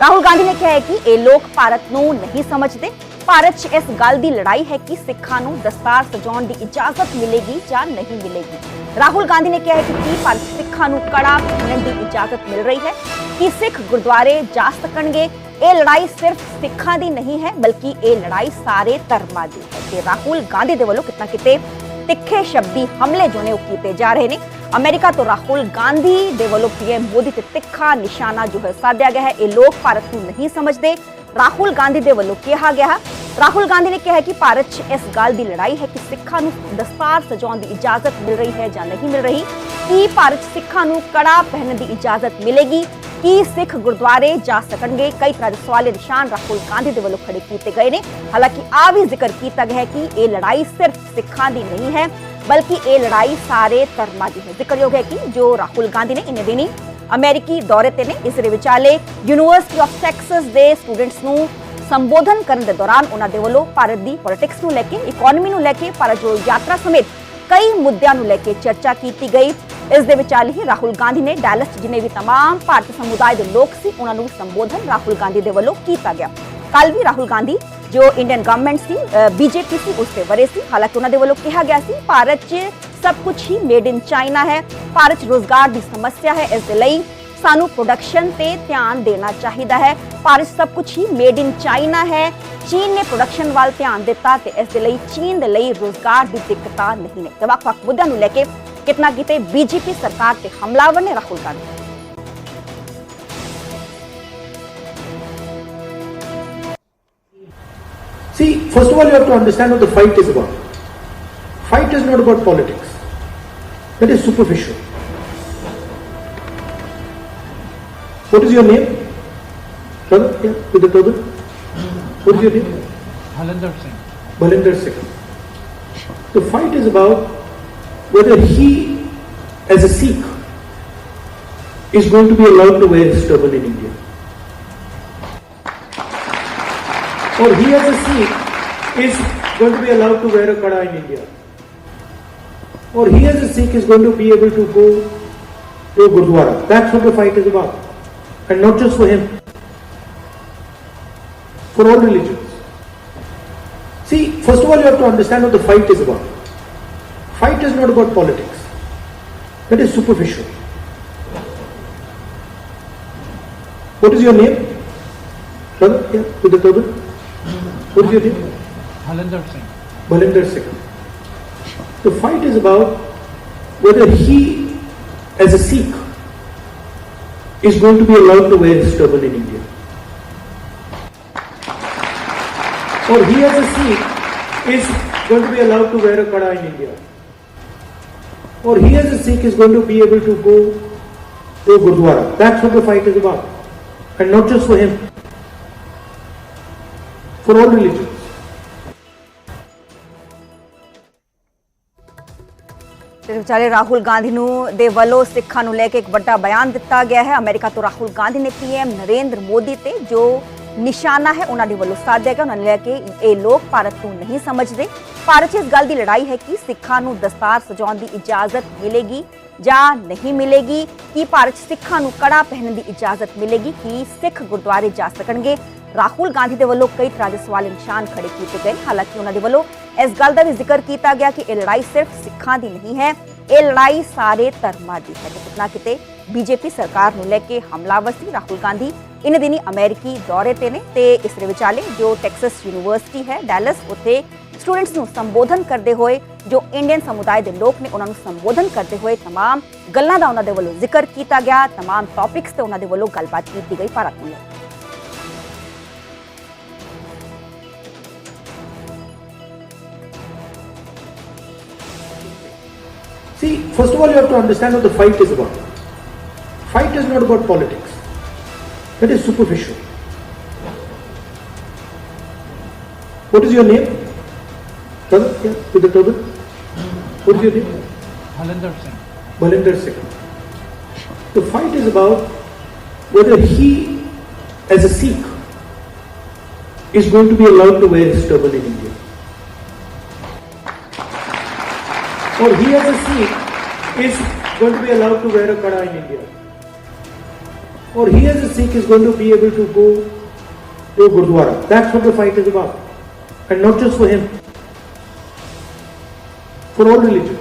ਰਾਹੁਲ ਗਾਂਧੀ ਨੇ ਕਿਹਾ ਹੈ ਕਿ ਇਹ ਲੋਕ ਭਾਰਤ ਨੂੰ ਨਹੀਂ ਸਮਝਦੇ। ਭਾਰਤ 'ਚ ਇਸ ਗੱਲ ਦੀ ਲੜਾਈ ਹੈ ਕਿ ਸਿੱਖਾਂ ਨੂੰ ਦਸਤਾਰ ਸਜਾਉਣ ਦੀ ਇਜਾਜ਼ਤ ਮਿਲੇਗੀ ਜਾਂ ਨਹੀਂ ਮਿਲੇਗੀ। ਰਾਹੁਲ ਗਾਂਧੀ ਨੇ ਕਿਹਾ ਹੈ ਕਿ ਕੀ ਭਾਰਤ ਸਿੱਖਾਂ ਨੂੰ ਕੜਾ ਪਹਿਨਣ ਦੀ ਇਜਾਜ਼ਤ ਮਿਲ ਰਹੀ ਹੈ? ਕਿ ਸਿੱਖ ਗੁਰਦੁਆਰੇ ਜਾ ਸਕਣਗੇ? ਇਹ ਲੜਾਈ ਸਿਰਫ ਸਿੱਖਾਂ ਦੀ ਨਹੀਂ ਹੈ, ਬਲਕਿ ਇਹ ਲੜਾਈ ਸਾਰੇ ਧਰਮਾਂ ਦੀ ਹੈ। ਤੇ ਰਾਹੁਲ ਗਾਂਧੀ ਦੇ ਵੱਲੋਂ ਕਿਤਨਾ ਕਿਤੇ ਤਿੱਖੇ ਸ਼ਬਦੀ ਹਮਲੇ ਜੋ ਨੇ ਉਹ ਕੀਤੇ ਜਾ ਰਹੇ ਨੇ। ਅਮਰੀਕਾ ਤੋਂ ਰਾਹੁਲ ਗਾਂਧੀ ਦੇ ਵੱਲੋਂ ਪੀਐਮ ਮੋਦੀ ਤੇ ਤਿੱਖਾ ਨਿਸ਼ਾਨਾ ਜੋ ਹੈ ਸਾਧਿਆ ਗਿਆ ਹੈ, ਇਹ ਲੋਕ ਭਾਰਤ ਨੂੰ ਨਹੀਂ ਸਮਝਦੇ। ਰਾਹੁਲ ਗਾਂਧੀ ਦੇ ਵੱਲੋਂ ਕਿਹਾ ਗਿਆ ਰਾਹੁਲ ਗਾਂਧੀ ਨੇ ਕਿਹਾ ਕਿ ਭਾਰਤ 'ਚ ਇਸ ਗੱਲ ਦੀ ਲੜਾਈ ਹੈ ਕਿ ਸਿੱਖਾਂ ਨੂੰ ਦਸਤਾਰ ਸਜਾਉਣ ਦੀ ਇਜਾਜ਼ਤ ਮਿਲ ਰਹੀ ਹੈ ਜਾਂ ਨਹੀਂ ਮਿਲ ਰਹੀ। ਕੀ ਭਾਰਤ ਸਿੱਖਾਂ ਨੂੰ ਕੜਾ ਪਹਿਨਣ ਦੀ ਇਜਾਜ਼ਤ ਮਿਲੇਗੀ? ਕੀ ਸਿੱਖ ਗੁਰਦੁਆਰੇ ਜਾ ਸਕਣਗੇ? ਕਈ ਤਰ੍ਹਾਂ ਦੇ ਸਵਾਲੇ ਨਿਸ਼ਾਨ ਰਾਹੁਲ ਗਾਂਧੀ ਦੇ ਵੱਲੋਂ ਖੜੇ ਕੀਤੇ ਗਏ ਨੇ। ਹਾਲਾਂਕਿ ਆ ਵੀ ਜ਼ਿਕਰ ਕੀਤਾ ਗਿਆ ਹੈ ਕਿ ਇਹ ਲੜਾਈ ਸਿਰਫ ਸਿੱਖਾਂ ਦੀ ਨਹੀਂ ਹੈ, ਬਲਕਿ ਇਹ ਲੜਾਈ ਸਾਰੇ ਧਰਮਾਂ ਦੀ ਹੈ। ਜ਼ਿਕਰਯੋਗ ਹੈ ਕਿ ਜੋ ਰਾਹੁਲ ਗਾਂਧੀ ਨੇ ਇਨੇ ਦਿਨੀ ਅਮਰੀਕੀ ਦੌਰੇ ਤੇ ਨੇ ਇਸ ਦੇ ਵਿਚਾਲੇ ਯੂਨੀਵਰਸਿਟੀ ਆਫ ਟੈਕਸਸ ਦੇ ਸਟੂਡੈਂਟਸ ਨੂੰ ਸੰਬੋਧਨ ਕਰਨ ਦੇ ਦੌਰਾਨ ਉਹਨਾਂ ਦੇ ਵੱਲੋਂ ਭਾਰਤ ਦੀ ਪੋਲਿਟਿਕਸ ਨੂੰ ਲੈ ਕੇ ਇਕਨੋਮੀ ਨੂੰ ਲੈ ਕੇ ਭਾਰਤ ਜੋੜੋ ਯਾਤਰਾ ਸਮੇਤ ਕਈ ਮੁੱਦਿਆਂ ਨੂੰ ਲੈ ਕੇ ਚਰਚਾ ਕੀਤੀ ਗਈ ਇਸ ਦੇ ਵਿਚਾਲੇ ਹੀ ਰਾਹੁਲ ਗਾਂਧੀ ਨੇ ਡੈਲਸ 'ਚ ਜਿਨੇ ਵੀ तमाम ਭਾਰਤੀ ਸਮੁਦਾਇ ਦੇ ਲੋਕ ਸੀ ਉਹਨਾਂ ਨੂੰ ਸੰਬੋਧਨ ਰਾਹੁਲ ਗਾਂਧੀ ਦੇ ਵੱਲੋਂ ਕੀਤਾ ਗਿਆ ਕੱਲ ਵੀ ਰਾਹੁਲ ਗਾਂਧੀ ਜੋ ਇੰਡੀਅਨ ਗਵਰਨਮੈਂਟ ਸੀ ਬੀਜੇਪੀ ਸੀ ਉਸ ਤੇ ਵਰੇ ਸੀ ਹਾਲਾਂਕਿ ਉਹਨਾਂ ਦੇ ਵੱਲੋਂ ਕਿਹਾ ਗਿਆ ਸੀ ਭਾਰਤ 'ਚ ਸਭ ਕੁਝ ਹੀ ਮੇਡ ਇਨ ਚਾਈਨਾ ਹੈ। ਭਾਰਤ ਰੋਜ਼ਗਾਰ ਦੀ ਸਮੱਸਿਆ ਹੈ। ਇਸ ਦੇ ਲਈ ਸਾਨੂੰ ਪ੍ਰੋਡਕਸ਼ਨ ਤੇ ਧਿਆਨ ਦੇਣਾ ਚਾਹੀਦਾ ਹੈ। ਭਾਰਤ ਸਭ ਕੁਝ ਹੀ ਮੇਡ ਇਨ ਚਾਈਨਾ ਹੈ। ਚੀਨ ਨੇ ਪ੍ਰੋਡਕਸ਼ਨ ਵੱਲ ਧਿਆਨ ਦਿੱਤਾ ਤੇ ਇਸ ਦੇ ਲਈ ਚੀਨ ਦੇ ਲਈ ਰੋਜ਼ਗਾਰ ਦੀ ਦਿੱਕਤਾਂ ਨਹੀਂ ਨੇ। ਵੱਖ-ਵੱਖ ਮੁੱਦਿਆਂ ਨੂੰ ਲੈ ਕੇ ਕਿਤਨਾ ਕਿਤੇ ਬੀਜੇਪੀ ਸਰਕਾਰ ਤੇ ਹਮਲਾਵਰ ਨੇ Rahul Gandhi. See, first of all, you have to understand what the fight is about. Fight is not about politics. That is superficial. What is your name? Brother, yeah, with the turban. What is your name? Halinder Singh. Balinder Singh. The fight is about whether he, as a Sikh, is going to be allowed to wear his turban in India. Or he, as a Sikh, is going to be allowed to wear a kada in India. Or he, as a Sikh, is going to be able to go to a Gurdwara. That's what the fight is about. And not just for him, for all religions. See, first of all, you have to understand what the fight is about. Fight is not about politics. That is superficial. What is your name? Brother, yeah, with the turban. What is your name? Halinder Singh. Balinder Singh. The fight is about whether he, as a Sikh, is going to be allowed to wear his turban in India. Or he, as a Sikh, is going to be allowed to wear a kada in India. Or he, as a Sikh, is going to be able to go to Gurdwara. That's what the fight is about. And not just for him, for all religions. ਤੇ ਵਿਚਾਲੇ ਰਾਹੁਲ ਗਾਂਧੀ ਨੂੰ ਦੇ ਵੱਲੋਂ ਸਿੱਖਾਂ ਨੂੰ ਲੈ ਕੇ ਇੱਕ ਵੱਡਾ ਬਿਆਨ ਦਿੱਤਾ ਗਿਆ ਹੈ। ਅਮਰੀਕਾ ਤੋਂ ਰਾਹੁਲ ਗਾਂਧੀ ਨੇ ਪੀਐਮ ਨਰਿੰਦਰ ਮੋਦੀ ਤੇ ਜੋ ਨਿਸ਼ਾਨਾ ਹੈ, ਉਹਨਾਂ ਦੇ ਵੱਲੋਂ ਸਾਧਿਆ ਗਿਆ। ਉਹਨਾਂ ਨੇ ਲੈ ਕੇ ਇਹ ਲੋਕ ਭਾਰਤ ਨੂੰ ਨਹੀਂ ਸਮਝਦੇ। ਭਾਰਤ 'ਚ ਇਸ ਗੱਲ ਦੀ ਲੜਾਈ ਹੈ ਕਿ ਸਿੱਖਾਂ ਨੂੰ ਦਸਤਾਰ ਸਜਾਉਣ ਦੀ ਇਜਾਜ਼ਤ ਮਿਲੇਗੀ ਜਾਂ ਨਹੀਂ ਮਿਲੇਗੀ? ਕਿ ਭਾਰਤ 'ਚ ਸਿੱਖਾਂ ਨੂੰ ਕੜਾ ਪਹਿਨਣ ਦੀ ਇਜਾਜ਼ਤ ਮਿਲੇਗੀ? ਕਿ ਸਿੱਖ ਗੁਰਦੁਆਰੇ ਜਾ ਸਕਣਗੇ? ਰਾਹੁਲ ਗਾਂਧੀ ਦੇ ਵੱਲੋਂ ਕਈ ਤਰ੍ਹਾਂ ਦੇ ਸਵਾਲ ਨਿਸ਼ਾਨ ਖੜੇ ਕੀਤੇ ਗਏ ਹਾਲਾਂਕਿ ਉਹਨਾਂ ਦੇ ਵੱਲੋਂ ਇਸ ਗੱਲ ਦਾ ਵੀ ਜ਼ਿਕਰ ਕੀਤਾ ਗਿਆ ਕਿ ਇਹ ਲੜਾਈ ਸਿਰਫ ਸਿੱਖਾਂ ਦੀ ਨਹੀਂ ਹੈ ਇਹ ਲੜਾਈ ਸਾਰੇ ਧਰਮਾਂ ਦੀ ਹੈ ਤੇ ਕਿਤਨਾ ਕਿਤੇ ਬੀਜੇਪੀ ਸਰਕਾਰ ਨੂੰ ਲੈ ਕੇ ਹਮਲਾਵਰ ਸੀ ਰਾਹੁਲ ਗਾਂਧੀ ਇਨ ਦਿਨੀ ਅਮਰੀਕੀ ਦੌਰੇ ਤੇ ਨੇ ਤੇ ਇਸ ਦੇ ਵਿਚਾਲੇ ਜੋ ਟੈਕਸਸ ਯੂਨੀਵਰਸਿਟੀ ਹੈ ਡੈਲਸ ਉੱਥੇ ਸਟੂਡੈਂਟਸ ਨੂੰ ਸੰਬੋਧਨ ਕਰਦੇ ਹੋਏ ਜੋ ਇੰਡੀਅਨ ਸਮੁਦਾਇ ਦੇ ਲੋਕ ਨੇ ਉਹਨਾਂ ਨੂੰ ਸੰਬੋਧਨ ਕਰਦੇ ਹੋਏ तमाम ਗੱਲਾਂ ਦਾ ਉਹਨਾਂ ਦੇ ਵੱਲੋਂ ਜ਼ਿਕਰ ਕੀਤਾ ਗਿਆ तमाम ਟੌਪਿਕਸ ਤੇ ਉਹਨਾਂ ਦੇ ਵੱਲੋਂ ਗੱਲਬਾਤ ਕੀਤੀ ਗਈ ਭਾਰਤ ਨੂੰ See, first of all, you have to understand what the fight is about. Fight is not about politics. That is superficial. What is your name? Brother, yeah, with the turban. What is your name? Halinder Singh. Balinder Singh. The fight is about whether he, as a Sikh, is going to be allowed to wear his turban in India. Or he, as a Sikh, is going to be allowed to wear a kada in India. or he as a Sikh is going to be able to go to Gurdwara. That's what the fight is about. And not just for him, for all religions.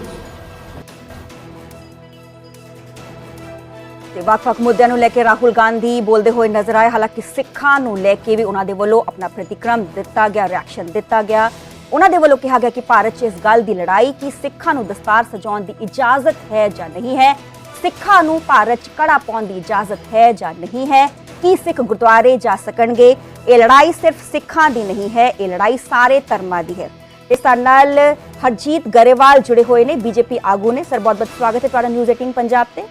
ਤੇ ਵੱਖ-ਵੱਖ ਮੁੱਦਿਆਂ ਨੂੰ ਲੈ ਕੇ ਰਾਹੁਲ ਗਾਂਧੀ ਬੋਲਦੇ ਹੋਏ ਨਜ਼ਰ ਆਏ ਹਾਲਾਂਕਿ ਸਿੱਖਾਂ ਨੂੰ ਲੈ ਕੇ ਵੀ ਉਹਨਾਂ ਦੇ ਵੱਲੋਂ ਆਪਣਾ ਪ੍ਰਤੀਕਰਮ ਦਿੱਤਾ ਗਿਆ ਰਿਐਕਸ਼ਨ ਦਿੱਤਾ ਗਿਆ ਉਹਨਾਂ ਦੇ ਵੱਲੋਂ ਕਿਹਾ ਗਿਆ ਕਿ ਭਾਰਤ 'ਚ ਇਸ ਗੱਲ ਦੀ ਲੜਾਈ ਕਿ ਸਿੱਖਾਂ ਨੂੰ ਦਸਤਾਰ ਸਜਾਉਣ ਦੀ ਇਜਾਜ਼ਤ ਹੈ ਜਾਂ ਨਹੀਂ ਹੈ ਸਿੱਖਾਂ ਨੂੰ ਭਾਰਤ 'ਚ ਕੜਾ ਪਾਉਣ ਦੀ ਇਜਾਜ਼ਤ ਹੈ ਜਾਂ ਨਹੀਂ ਹੈ ਕੀ ਸਿੱਖ ਗੁਰਦੁਆਰੇ ਜਾ ਸਕਣਗੇ? ਇਹ ਲੜਾਈ ਸਿਰਫ ਸਿੱਖਾਂ ਦੀ ਨਹੀਂ ਹੈ ਇਹ ਲੜਾਈ ਸਾਰੇ ਧਰਮਾਂ ਦੀ ਹੈ। ਇਸ ਨਾਲ ਹਰਜੀਤ ਗਰੇਵਾਲ ਜੁੜੇ ਹੋਏ ਨੇ ਬੀਜੇਪੀ ਆਗੂ ਨੇ। ਸਰ ਬਹੁਤ ਬਹੁਤ ਸਵਾਗਤ ਹੈ ਤੁਹਾਡਾ ਨਿਊਜ਼ 18 ਪੰਜਾਬ ਤੇ।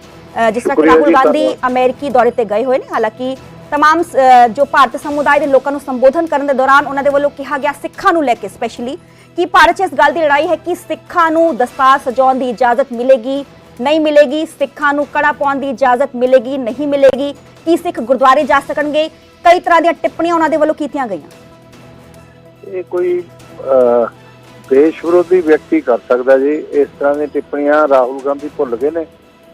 ਜਿਸ ਤਰ੍ਹਾਂ ਕਿ ਰਾਹੁਲ ਗਾਂਧੀ। ਅਮਰੀਕੀ ਦੌਰੇ ਤੇ ਗਏ ਹੋਏ ਨੇ। ਹਾਲਾਂਕਿ तमाम ਅ, ਜੋ ਭਾਰਤ ਸਮੁਦਾਇ ਦੇ ਲੋਕਾਂ ਨੂੰ ਸੰਬੋਧਨ ਕਰਨ ਦੇ ਦੌਰਾਨ ਉਹਨਾਂ ਦੇ ਵੱਲੋਂ ਕਿਹਾ ਗਿਆ ਸਿੱਖਾਂ ਨੂੰ ਲੈ ਕੇ ਸਪੈਸ਼ਲੀ ਕਿ ਭਾਰਤ 'ਚ ਇਸ ਗੱਲ ਦੀ ਲੜਾਈ ਹੈ ਕਿ ਸਿੱਖਾਂ ਨੂੰ ਦਸਤਾਰ ਸਜਾਉਣ ਦੀ ਇਜਾਜ਼ਤ ਮਿਲੇਗੀ ਨਹੀਂ ਮਿਲੇਗੀ ਸਿੱਖਾਂ ਨੂੰ ਕੜਾ ਪਾਉਣ ਦੀ ਇਜਾਜ਼ਤ ਮਿਲੇਗੀ ਨਹੀਂ ਮਿਲੇਗੀ ਕੀ ਸਿੱਖ ਗੁਰਦੁਆਰੇ ਜਾ ਸਕਣਗੇ ਕਈ ਤਰ੍ਹਾਂ ਦੀਆਂ ਟਿੱਪਣੀਆਂ ਉਹਨਾਂ ਦੇ ਵੱਲੋਂ ਕੀਤੀਆਂ ਗਈਆਂ ਇਹ ਕੋਈ ਅਹ, ਦੇਸ਼ ਵਿਰੋਧੀ ਵਿਅਕਤੀ ਕਰ ਸਕਦਾ ਜੀ ਇਸ ਤਰ੍ਹਾਂ ਦੀਆਂ ਟਿੱਪਣੀਆਂ ਰਾਹੁਲ ਗਾਂਧੀ ਭੁੱਲ ਗਏ ਨੇ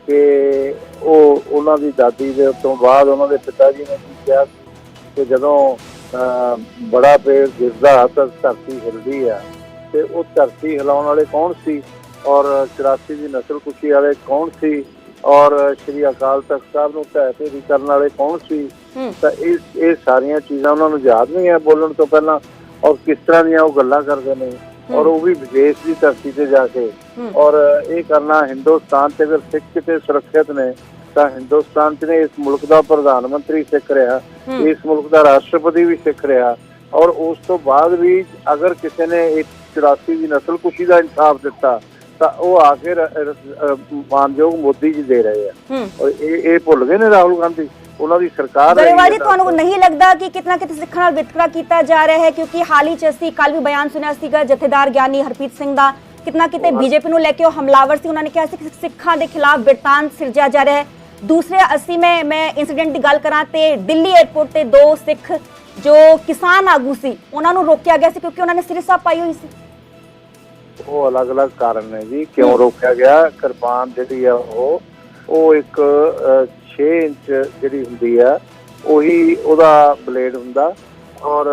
ਕਿ ਉਹ ਉਹਨਾਂ ਦੀ ਦਾਦੀ ਦੇ ਤੋਂ ਬਾਅਦ ਉਹਨਾਂ ਦੇ ਪਿਤਾ ਜੀ ਨੇ ਕੀ ਕਿਹਾ ਕਿ ਜਦੋਂ ਬੜਾ ਪੇੜ ਗਿਰਦਾ ਤਾਂ ਧਰਤੀ ਹਿਲਦੀ ਆ ਤੇ ਉਹ ਧਰਤੀ ਹਿਲਾਉਣ ਵਾਲੇ ਕੌਣ ਸੀ? ਔਰ 84 ਦੀ ਨਸਲ ਕੁਸ਼ੀ ਵਾਲੇ ਕੌਣ ਸੀ? ਔਰ ਸ਼੍ਰੀ ਅਕਾਲ ਤਖਤ ਸਾਹਿਬ ਨੂੰ ਢਹਿ ਢੇਰੀ ਕਰਨ ਵਾਲੇ ਕੌਣ ਸੀ? ਤਾਂ ਇਹ ਇਹ ਸਾਰੀਆਂ ਚੀਜ਼ਾਂ ਉਹਨਾਂ ਨੂੰ ਯਾਦ ਨਹੀਂ ਹੈ ਬੋਲਣ ਤੋਂ ਪਹਿਲਾਂ। ਔਰ ਕਿਸ ਤਰ੍ਹਾਂ ਦੀਆਂ ਉਹ ਗੱਲਾਂ ਕਰਦੇ ਨੇ? ਔਰ ਉਹ ਵੀ ਵਿਦੇਸ਼ ਦੀ ਧਰਤੀ ਤੇ ਜਾ ਕੇ। ਔਰ ਇਹ ਕਰਨਾ ਹਿੰਦੁਸਤਾਨ ਤੇ ਅਗਰ ਸਿੱਖ ਕਿਤੇ ਸੁਰੱਖਿਅਤ ਨੇ ਤਾਂ ਹਿੰਦੁਸਤਾਨ ਨੇ ਇਸ ਮੁਲਕ ਦਾ ਪ੍ਰਧਾਨ ਮੰਤਰੀ ਸਿੱਖ ਰਿਹਾ। ਇਸ ਮੁਲਕ ਦਾ ਰਾਸ਼ਟਰਪਤੀ ਵੀ ਸਿੱਖ ਰਿਹਾ ਔਰ ਉਸ ਤੋਂ ਬਾਅਦ ਵੀ ਅਗਰ ਕਿਸੇ ਨੇ ਇੱਕ 84 ਦੀ ਨਸਲ ਕੁਸ਼ੀ ਦਾ ਇਨਸਾਫ ਦਿੱਤਾ ਤਾਂ ਉਹ ਆ ਕੇ ਮਾਨਯੋਗ ਮੋਦੀ ਜੀ ਦੇ ਰਹੇ ਆ। ਔਰ ਇਹ ਇਹ ਭੁੱਲ ਗਏ ਨੇ ਰਾਹੁਲ ਗਾਂਧੀ? ਉਹਨਾਂ ਦੀ ਸਰਕਾਰ ਗਰੇਵਾਲ ਜੀ ਤੁਹਾਨੂੰ ਨਹੀਂ ਲੱਗਦਾ ਕਿ ਕਿਤਨਾ ਕਿਤੇ ਸਿੱਖਾਂ ਨਾਲ ਵਿਤਕਰਾ ਕੀਤਾ ਜਾ ਰਿਹਾ ਹੈ? ਕਿਉਂਕਿ ਹਾਲ ਹੀ ਚ ਅਸੀਂ ਕੱਲ ਵੀ ਬਿਆਨ ਸੁਣਿਆ ਸੀਗਾ ਜਥੇਦਾਰ ਗਿਆਨੀ ਹਰਪ੍ਰੀਤ ਸਿੰਘ ਦਾ ਕਿਤਨਾ ਕਿਤੇ ਬੀਜੇਪੀ ਨੂੰ ਲੈ ਕੇ ਉਹ ਹਮਲਾਵਰ ਸੀ। ਉਹਨਾਂ ਨੇ ਕਿਹਾ ਸੀ ਕਿ ਸਿੱਖਾਂ ਦੇ ਖਿਲਾਫ ਬਿਰਤਾਂਤ ਸਿਰਜਿਆ ਜਾ ਰਿਹਾ ਹੈ। ਦੂਸਰੇ ਅਸੀਂ ਮੈਂ ਮੈਂ ਇਨਸੀਡੈਂਟ ਦੀ ਗੱਲ ਕਰਾਂ ਤੇ ਦਿੱਲੀ 에ਅਰਪੋਰਟ ਤੇ ਦੋ ਸਿੱਖ ਜੋ ਕਿਸਾਨ ਆਗੂ ਸੀ ਉਹਨਾਂ ਨੂੰ ਰੋਕਿਆ ਗਿਆ ਸੀ ਕਿਉਂਕਿ ਉਹਨਾਂ ਨੇ ਸਿਰਸਾ ਪਾਈ ਹੋਈ ਸੀ। ਉਹ ਅਲੱਗ-ਅਲੱਗ ਕਾਰਨ ਨੇ ਜੀ। ਕਿਉਂ ਰੋਕਿਆ ਗਿਆ? ਕਿਰਪਾਨ ਜਿਹੜੀ ਆ ਉਹ ਉਹ ਇੱਕ 6 ਇੰਚ ਜਿਹੜੀ ਹੁੰਦੀ ਆ ਉਹੀ ਉਹਦਾ ਬਲੇਡ ਹੁੰਦਾ। ਔਰ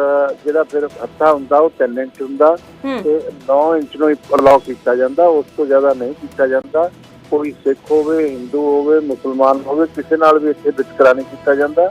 ਜਿਹੜਾ ਫਿਰ ਹੱਥਾ ਹੁੰਦਾ ਉਹ 3 ਇੰਚ ਹੁੰਦਾ। ਤੇ 9 ਇੰਚ ਨੂੰ ਅਲਾਉ ਕੀਤਾ ਜਾਂਦਾ। ਉਸ ਤੋਂ ਜ਼ਿਆਦਾ ਨਹੀਂ ਕੀਤਾ ਜਾਂਦਾ। ਕੋਈ ਸਿੱਖ ਹੋਵੇ ਹਿੰਦੂ ਹੋਵੇ ਮੁਸਲਮਾਨ ਹੋਵੇ ਕਿਸੇ ਨਾਲ ਵੀ ਇੱਥੇ ਵਿਤਕਰਾ ਨਹੀਂ ਕੀਤਾ ਜਾਂਦਾ।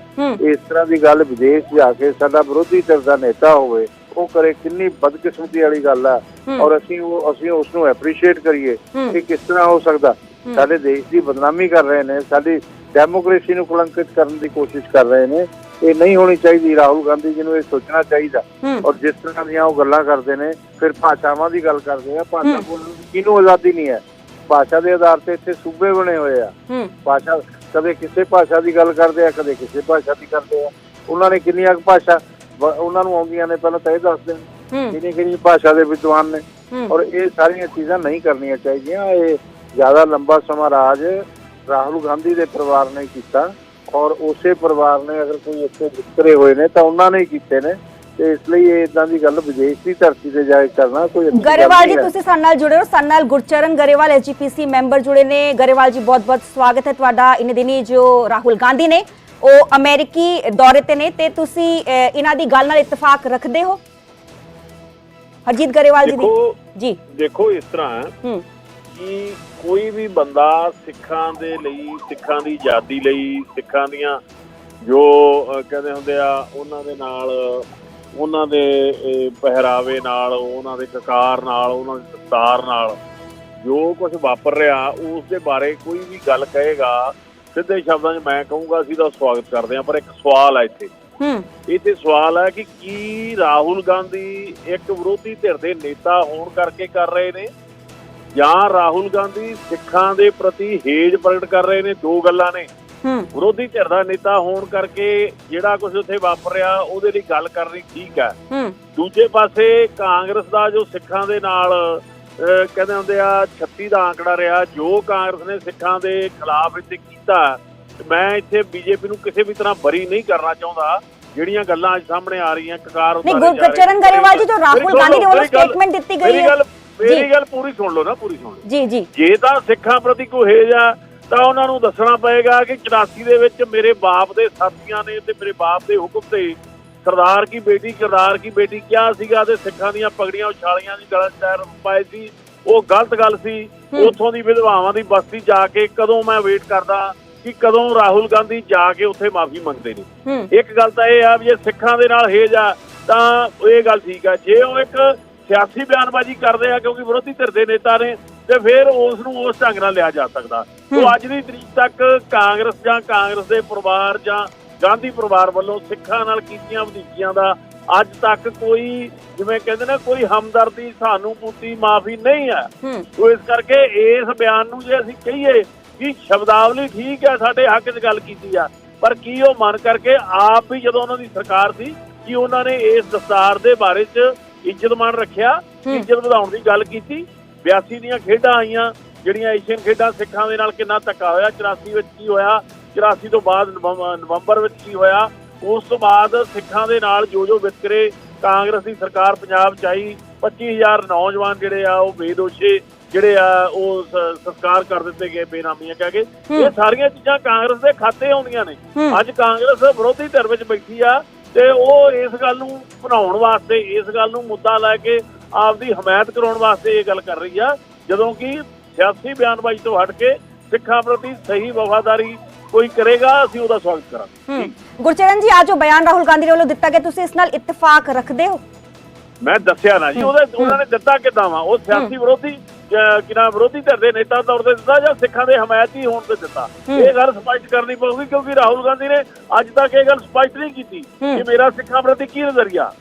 ਇਸ ਤਰ੍ਹਾਂ ਦੀ ਗੱਲ ਵਿਦੇਸ਼ ਜਾ ਕੇ ਸਾਡਾ ਵਿਰੋਧੀ ਧਿਰ ਦਾ ਨੇਤਾ ਹੋਵੇ ਉਹ ਕਰੇ ਕਿੰਨੀ ਬਦਕਿਸਮਤੀ ਵਾਲੀ ਗੱਲ ਆ। ਔਰ ਅਸੀਂ ਉਹ ਅਸੀਂ ਉਸ ਨੂੰ ਐਪਰੀਸ਼ੀਏਟ ਕਰੀਏ। ਕਿ ਕਿਸ ਤਰ੍ਹਾਂ ਹੋ ਸਕਦਾ। ਸਾਡੇ ਦੇਸ਼ ਦੀ ਬਦਨਾਮੀ ਕਰ ਰਹੇ ਨੇ ਸਾਡੀ ਡੈਮੋਕ੍ਰੇਸੀ ਨੂੰ ਕਲੰਕਿਤ ਕਰਨ ਦੀ ਕੋਸ਼ਿਸ਼ ਕਰ ਰਹੇ ਨੇ। ਇਹ ਨਹੀਂ ਹੋਣੀ ਚਾਹੀਦੀ ਰਾਹੁਲ ਗਾਂਧੀ ਜੀ ਨੂੰ ਇਹ ਸੋਚਣਾ ਚਾਹੀਦਾ। ਔਰ ਜਿਸ ਤਰ੍ਹਾਂ ਦੀਆਂ ਉਹ ਗੱਲਾਂ ਕਰਦੇ ਨੇ ਫਿਰ ਭਾਸ਼ਾਵਾਂ ਦੀ ਗੱਲ ਕਰਦੇ ਆ। ਭਾਸ਼ਾ ਬੋਲਣ ਦੀ ਕਿਹਨੂੰ ਆਜ਼ਾਦੀ ਨਹੀਂ ਹੈ? ਭਾਸ਼ਾ ਦੇ ਆਧਾਰ ਤੇ ਇੱਥੇ ਸੂਬੇ ਬਣੇ ਹੋਏ ਆ। ਭਾਸ਼ਾ ਕਦੇ ਕਿਸੇ ਭਾਸ਼ਾ ਦੀ ਗੱਲ ਕਰਦੇ ਆ ਕਦੇ ਕਿਸੇ ਭਾਸ਼ਾ ਦੀ ਕਰਦੇ ਆ। ਉਹਨਾਂ ਨੇ ਕਿੰਨੀਆਂ ਭਾਸ਼ਾ ਉਹਨਾਂ ਨੂੰ ਆਉਂਦੀਆਂ ਨੇ ਪਹਿਲਾਂ ਤਾਂ ਇਹ ਦੱਸ ਦੇਣ ਹੂੰ। ਕਿੰਨੀ ਕਿੰਨੀ ਭਾਸ਼ਾ ਦੇ ਵਿਦਵਾਨ ਨੇ। ਔਰ ਇਹ ਸਾਰੀਆਂ ਚੀਜ਼ਾਂ ਨਹੀਂ ਕਰਨੀਆਂ ਚਾਹੀਦੀਆਂ। ਇਹ ਜ਼ਿਆਦਾ ਲੰਬਾ ਸਮਾਂ ਰਾਜ ਰਾਹੁਲ ਗਾਂਧੀ ਦੇ ਪਰਿਵਾਰ ਨੇ ਕੀਤਾ। ਔਰ ਉਸੇ ਪਰਿਵਾਰ ਨੇ ਅਗਰ ਕੋਈ ਇੱਥੇ ਵਿਤਕਰੇ ਹੋਏ ਨੇ ਤਾਂ ਉਹਨਾਂ ਨੇ ਹੀ ਕੀਤੇ ਨੇ। ਤੇ ਇਸ ਲਈ ਇਹ ਇਦਾਂ ਦੀ ਗੱਲ ਵਿਦੇਸ਼ ਦੀ ਧਰਤੀ ਤੇ ਜਾ ਕੇ ਕਰਨਾ ਕੋਈ ਗਰੇਵਾਲ ਜੀ। ਤੁਸੀਂ ਸਾਡੇ ਨਾਲ ਜੁੜੇ ਹੋ। ਸਾਡੇ ਨਾਲ ਗੁਰਚਰਨ ਗਰੇਵਾਲ ਐਸਜੀਪੀਸੀ ਮੈਂਬਰ ਜੁੜੇ ਨੇ। ਗਰੇਵਾਲ ਜੀ ਬਹੁਤ-ਬਹੁਤ ਸਵਾਗਤ ਹੈ ਤੁਹਾਡਾ। ਇਨ ਦਿਨੀ ਜੋ ਰਾਹੁਲ ਗਾਂਧੀ ਨੇ ਉਹ ਅਮਰੀਕੀ ਦੌਰੇ ਤੇ ਨੇ ਤੇ ਤੁਸੀਂ ਇਹਨਾਂ ਦੀ ਗੱਲ ਨਾਲ ਇਤਫਾਕ ਰੱਖਦੇ ਹੋ? ਹਰਜੀਤ ਗਰੇਵਾਲ ਜੀ ਦੀ। ਜੀ। ਦੇਖੋ ਇਸ ਤਰ੍ਹਾਂ ਹੈ ਕਿ ਕੋਈ ਵੀ ਬੰਦਾ ਸਿੱਖਾਂ ਦੇ ਲਈ ਸਿੱਖਾਂ ਦੀ ਆਜ਼ਾਦੀ ਲਈ ਸਿੱਖਾਂ ਦੀਆਂ ਜੋ ਕਹਿੰਦੇ ਹੁੰਦੇ ਆ ਉਹਨਾਂ ਦੇ ਨਾਲ ਉਹਨਾਂ ਦੇ ਪਹਿਰਾਵੇ ਨਾਲ ਉਹਨਾਂ ਦੇ ਕਕਾਰ ਨਾਲ ਉਹਨਾਂ ਦੇ ਦਸਤਾਰ ਨਾਲ ਜੋ ਕੁਝ ਵਾਪਰ ਰਿਹਾ ਉਸ ਦੇ ਬਾਰੇ ਕੋਈ ਵੀ ਗੱਲ ਕਹੇਗਾ ਸਿੱਧੇ ਸ਼ਬਦਾਂ 'ਚ ਮੈਂ ਕਹੂੰਗਾ ਅਸੀਂ ਤਾਂ ਸਵਾਗਤ ਕਰਦੇ ਹਾਂ ਪਰ ਇੱਕ ਸਵਾਲ ਹੈ ਇੱਥੇ। ਹੂੰ। ਇੱਥੇ ਸਵਾਲ ਹੈ ਕਿ ਕੀ ਰਾਹੁਲ ਗਾਂਧੀ ਇੱਕ ਵਿਰੋਧੀ ਧਿਰ ਦੇ ਨੇਤਾ ਹੋਣ ਕਰਕੇ ਕਰ ਰਹੇ ਨੇ? ਜਾਂ ਰਾਹੁਲ ਗਾਂਧੀ ਸਿੱਖਾਂ ਦੇ ਪ੍ਰਤੀ ਹੇਜ ਪ੍ਰਗਟ ਕਰ ਰਹੇ ਨੇ? ਦੋ ਗੱਲਾਂ ਨੇ। ਹੂੰ। ਵਿਰੋਧੀ ਧਿਰ ਦਾ ਨੇਤਾ ਹੋਣ ਕਰਕੇ ਜਿਹੜਾ ਕੁਝ ਉੱਥੇ ਵਾਪਰ ਰਿਹਾ ਉਹਦੇ ਲਈ ਗੱਲ ਕਰਨੀ ਠੀਕ ਹੈ ਹੂੰ। ਦੂਜੇ ਪਾਸੇ ਕਾਂਗਰਸ ਦਾ ਜੋ ਸਿੱਖਾਂ ਦੇ ਨਾਲ ਕਹਿੰਦੇ ਹੁੰਦੇ ਆ 36 ਦਾ ਆંકੜਾ ਰਿਹਾ ਜੋ ਕਾਂਗਰਸ ਨੇ ਸਿੱਖਾਂ ਦੇ ਖਿਲਾਫ ਇੱਥੇ ਕੀਤਾ ਤੇ ਮੈਂ ਇੱਥੇ ਬੀਜੇਪੀ ਨੂੰ ਕਿਸੇ ਵੀ ਤਰ੍ਹਾਂ ਬਰੀ ਨਹੀਂ ਕਰਨਾ ਚਾਹੁੰਦਾ ਜਿਹੜੀਆਂ ਗੱਲਾਂ ਅੱਜ ਸਾਹਮਣੇ ਆ ਰਹੀਆਂ ਕਕਾਰ ਉਤਾਰੇ ਜਾ ਰਹੇ ਗੁਰਚਰਨ ਨੇ। ਗਰੇਵਾਲ ਜੀ ਮੇਰੀ ਰਾਹੁਲ ਗਾਂਧੀ ਦੇ ਵੱਲੋਂ ਸਟੇਟਮੈਂਟ ਦਿੱਤੀ ਗਈ ਮੇਰੀ ਹੈ ਗੱਲ। ਮੇਰੀ ਗੱਲ ਪੂਰੀ ਸੁਣ ਲਓ ਨਾ ਪੂਰੀ ਸੁਣ ਲਓ ਜੀ ਜੀ ਜੇ ਤਾਂ ਸਿੱਖਾਂ ਪ੍ਰਤੀ ਕੋਈ ਹੇਜ ਆ ਤਾਂ ਉਹਨਾਂ ਨੂੰ ਦੱਸਣਾ ਪਏਗਾ ਕਿ 84 ਦੇ ਵਿੱਚ ਮੇਰੇ ਬਾਪ ਦੇ ਸਾਥੀਆਂ ਨੇ ਤੇ ਮੇਰੇ ਬਾਪ ਦੇ ਹੁਕਮ ਤੇ ਸਰਦਾਰ ਕੀ ਬੇਟੀ ਕਿਰਦਾਰ ਕੀ ਬੇਟੀ? ਕਿਹਾ ਸੀਗਾ ਤੇ ਸਿੱਖਾਂ ਦੀਆਂ ਪਗੜੀਆਂ ਉਛਾਲੀਆਂ ਦੀ ਗਲਤ ਸ਼ਹਿਰ ਪਾਏ ਸੀ? ਉਹ ਗਲਤ ਗੱਲ ਸੀ। ਉਥੋਂ ਦੀ ਵਿਧਵਾਵਾਂ ਦੀ ਬਸਤੀ ਜਾ ਕੇ ਕਦੋਂ ਮੈਂ ਵੇਟ ਕਰਦਾ ਕਿ ਕਦੋਂ ਰਾਹੁਲ ਗਾਂਧੀ ਜਾ ਕੇ ਉੱਥੇ ਮਾਫੀ ਮੰਗਦੇ ਨੇ? ਇੱਕ ਗੱਲ ਤਾਂ ਇਹ ਆ ਵੀ ਜੇ ਸਿੱਖਾਂ ਦੇ ਨਾਲ ਹੇਜ ਆ ਤਾਂ ਇਹ ਗੱਲ ਠੀਕ ਆ। ਜੇ ਉਹ ਇੱਕ ਸਿਆਸੀ ਬਿਆਨਬਾਜ਼ੀ ਕਰਦੇ ਆ ਕਿਉਂਕਿ ਵਿਰੋਧੀ ਧਿਰ ਦੇ ਨੇਤਾ ਨੇ ਤੇ ਫਿਰ ਉਸ ਨੂੰ ਉਸ ਢੰਗ ਨਾਲ ਲਿਆ ਜਾ ਸਕਦਾ। ਸੋ ਅੱਜ ਦੀ ਤਰੀਕ ਤੱਕ ਕਾਂਗਰਸ ਜਾਂ ਕਾਂਗਰਸ ਦੇ ਪਰਿਵਾਰ ਜਾਂ ਗਾਂਧੀ ਪਰਿਵਾਰ ਵੱਲੋਂ ਸਿੱਖਾਂ ਨਾਲ ਕੀਤੀਆਂ ਵਧੀਕੀਆਂ ਦਾ ਅੱਜ ਤੱਕ ਕੋਈ ਜਿਵੇਂ ਕਹਿੰਦੇ ਨੇ ਕੋਈ ਹਮਦਰਦੀ ਸਾਨੂੰ ਪੂਤੀ ਮਾਫੀ ਨਹੀਂ ਹੈ। ਸੋ ਇਸ ਕਰਕੇ ਇਸ ਬਿਆਨ ਨੂੰ ਜੇ ਅਸੀਂ ਕਹੀਏ ਕਿ ਸ਼ਬਦਾਵਲੀ ਠੀਕ ਹੈ ਸਾਡੇ ਹੱਕ 'ਚ ਗੱਲ ਕੀਤੀ ਆ ਪਰ ਕੀ ਉਹ ਮਨ ਕਰਕੇ ਆਪ ਵੀ ਜਦੋਂ ਉਹਨਾਂ ਦੀ ਸਰਕਾਰ ਸੀ ਕਿ ਉਹਨਾਂ ਨੇ ਇਸ ਦਸਤਾਰ ਦੇ ਬਾਰੇ 'ਚ ਇੱਜ਼ਤ ਮਾਨ ਰੱਖਿਆ। ਇੱਜ਼ਤ ਵਧਾਉਣ ਦੀ ਗੱਲ ਕੀਤੀ? 82 ਦੀਆਂ ਖੇਡਾਂ ਆਈਆਂ ਜਿਹੜੀਆਂ ਏਸ਼ੀਅਨ ਖੇਡਾਂ ਸਿੱਖਾਂ ਦੇ ਨਾਲ ਕਿੰਨਾ ਧੱਕਾ ਹੋਇਆ 84 ਵਿੱਚ ਕੀ ਹੋਇਆ 84 ਤੋਂ ਬਾਅਦ ਨਵੰਬ- ਨਵੰਬਰ ਵਿੱਚ ਕੀ ਹੋਇਆ ਉਸ ਤੋਂ ਬਾਅਦ ਸਿੱਖਾਂ ਦੇ ਨਾਲ ਜੋ ਜੋ ਵਿਤਕਰੇ ਕਾਂਗਰਸ ਦੀ ਸਰਕਾਰ ਪੰਜਾਬ ਚ ਆਈ 25000 ਨੌਜਵਾਨ ਜਿਹੜੇ ਆ ਉਹ ਬੇਦੋਸ਼ੇ ਜਿਹੜੇ ਆ ਉਹ ਸੰਸਕਾਰ ਕਰ ਦਿੱਤੇ ਗਏ ਬੇਨਾਮੀਆਂ ਕਹਿ ਕੇ। ਇਹ ਸਾਰੀਆਂ ਚੀਜ਼ਾਂ ਕਾਂਗਰਸ ਦੇ ਖਾਤੇ ਆਉਂਦੀਆਂ ਨੇ। ਅੱਜ ਕਾਂਗਰਸ ਵਿਰੋਧੀ ਧਿਰ ਵਿੱਚ ਬੈਠੀ ਆ ਤੇ ਉਹ ਇਸ ਗੱਲ ਨੂੰ ਬਣਾਉਣ ਵਾਸਤੇ ਇਸ ਗੱਲ ਨੂੰ ਮੁੱਦਾ ਲੈ ਕੇ ਆਪਦੀ ਹਮਾਇਤ ਕਰਾਉਣ ਵਾਸਤੇ ਇਹ ਗੱਲ ਕਰ ਰਹੀ ਆ ਜਦੋਂ ਕਿ ਸਿਆਸੀ ਬਿਆਨਬਾਜ਼ੀ ਤੋਂ ਹਟ ਕੇ ਸਿੱਖਾਂ ਪ੍ਰਤੀ ਸਹੀ ਵਫਾਦਾਰੀ ਕੋਈ ਕਰੇਗਾ ਅਸੀਂ ਉਹਦਾ ਸਵਾਗਤ ਕਰਾਂਗੇ। ਗੁਰਚਰਨ ਜੀ ਜੋ ਬਿਆਨ ਰਾਹੁਲ ਗਾਂਧੀ ਵੱਲੋਂ ਦਿੱਤਾ ਗਿਆ ਤੁਸੀਂ ਇਸ ਨਾਲ ਇਤਫਾਕ ਰੱਖਦੇ ਹੋ? ਮੈਂ ਦੱਸਿਆ ਨਾ ਜੀ ਉਹਦੇ ਉਹਨਾਂ ਨੇ ਦਿੱਤਾ ਕਿੱਦਾਂ ਵਾ? ਉਹ ਸਿਆਸੀ ਵਿਰੋਧੀ ਅਹ, ਕਿ ਨਾ ਵਿਰੋਧੀ ਧਿਰ ਦੇ ਨੇਤਾ ਤੌਰ ਤੇ ਦਿੱਤਾ ਜਾਂ ਸਿੱਖਾਂ ਦੇ ਹਮਾਇਤੀ ਹੋਣ ਤੇ ਦਿੱਤਾ। ਇਹ ਗੱਲ ਸਪਸ਼ਟ ਕਰਨੀ ਪਊਗੀ ਕਿਉਂਕਿ ਰਾਹੁਲ ਗਾਂਧੀ ਨੇ ਅੱਜ ਤੱਕ ਇਹ ਗੱਲ ਸਪਸ਼ਟ ਨਹੀਂ ਕੀਤੀ। ਕਿ ਮੇਰਾ ਸਿੱਖਾਂ ਪ੍ਰਤੀ ਕੀ ਨਜ਼ਰੀਆ।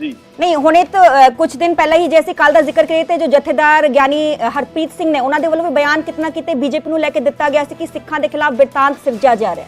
ਜੀ। ਨਹੀਂ ਹੁਣੇ ਤਾਂ ਕੁਝ ਦਿਨ ਪਹਿਲਾਂ ਹੀ ਜੈਸੇ ਕੱਲ ਦਾ ਜ਼ਿਕਰ ਕਰੀਏ ਤੇ ਜੋ ਜਥੇਦਾਰ ਗਿਆਨੀ ਹਰਪ੍ਰੀਤ ਸਿੰਘ ਨੇ ਉਹਨਾਂ ਦੇ ਵੱਲੋਂ ਵੀ ਬਿਆਨ ਕਿਤਨਾ ਕਿਤੇ ਬੀਜੇਪੀ ਨੂੰ ਲੈ ਕੇ ਦਿੱਤਾ ਗਿਆ ਸੀ ਕਿ ਸਿੱਖਾਂ ਦੇ ਖਿਲਾਫ ਬਿਰਤਾਂਤ ਸਿਰਜਿਆ ਜਾ ਰਿਹਾ।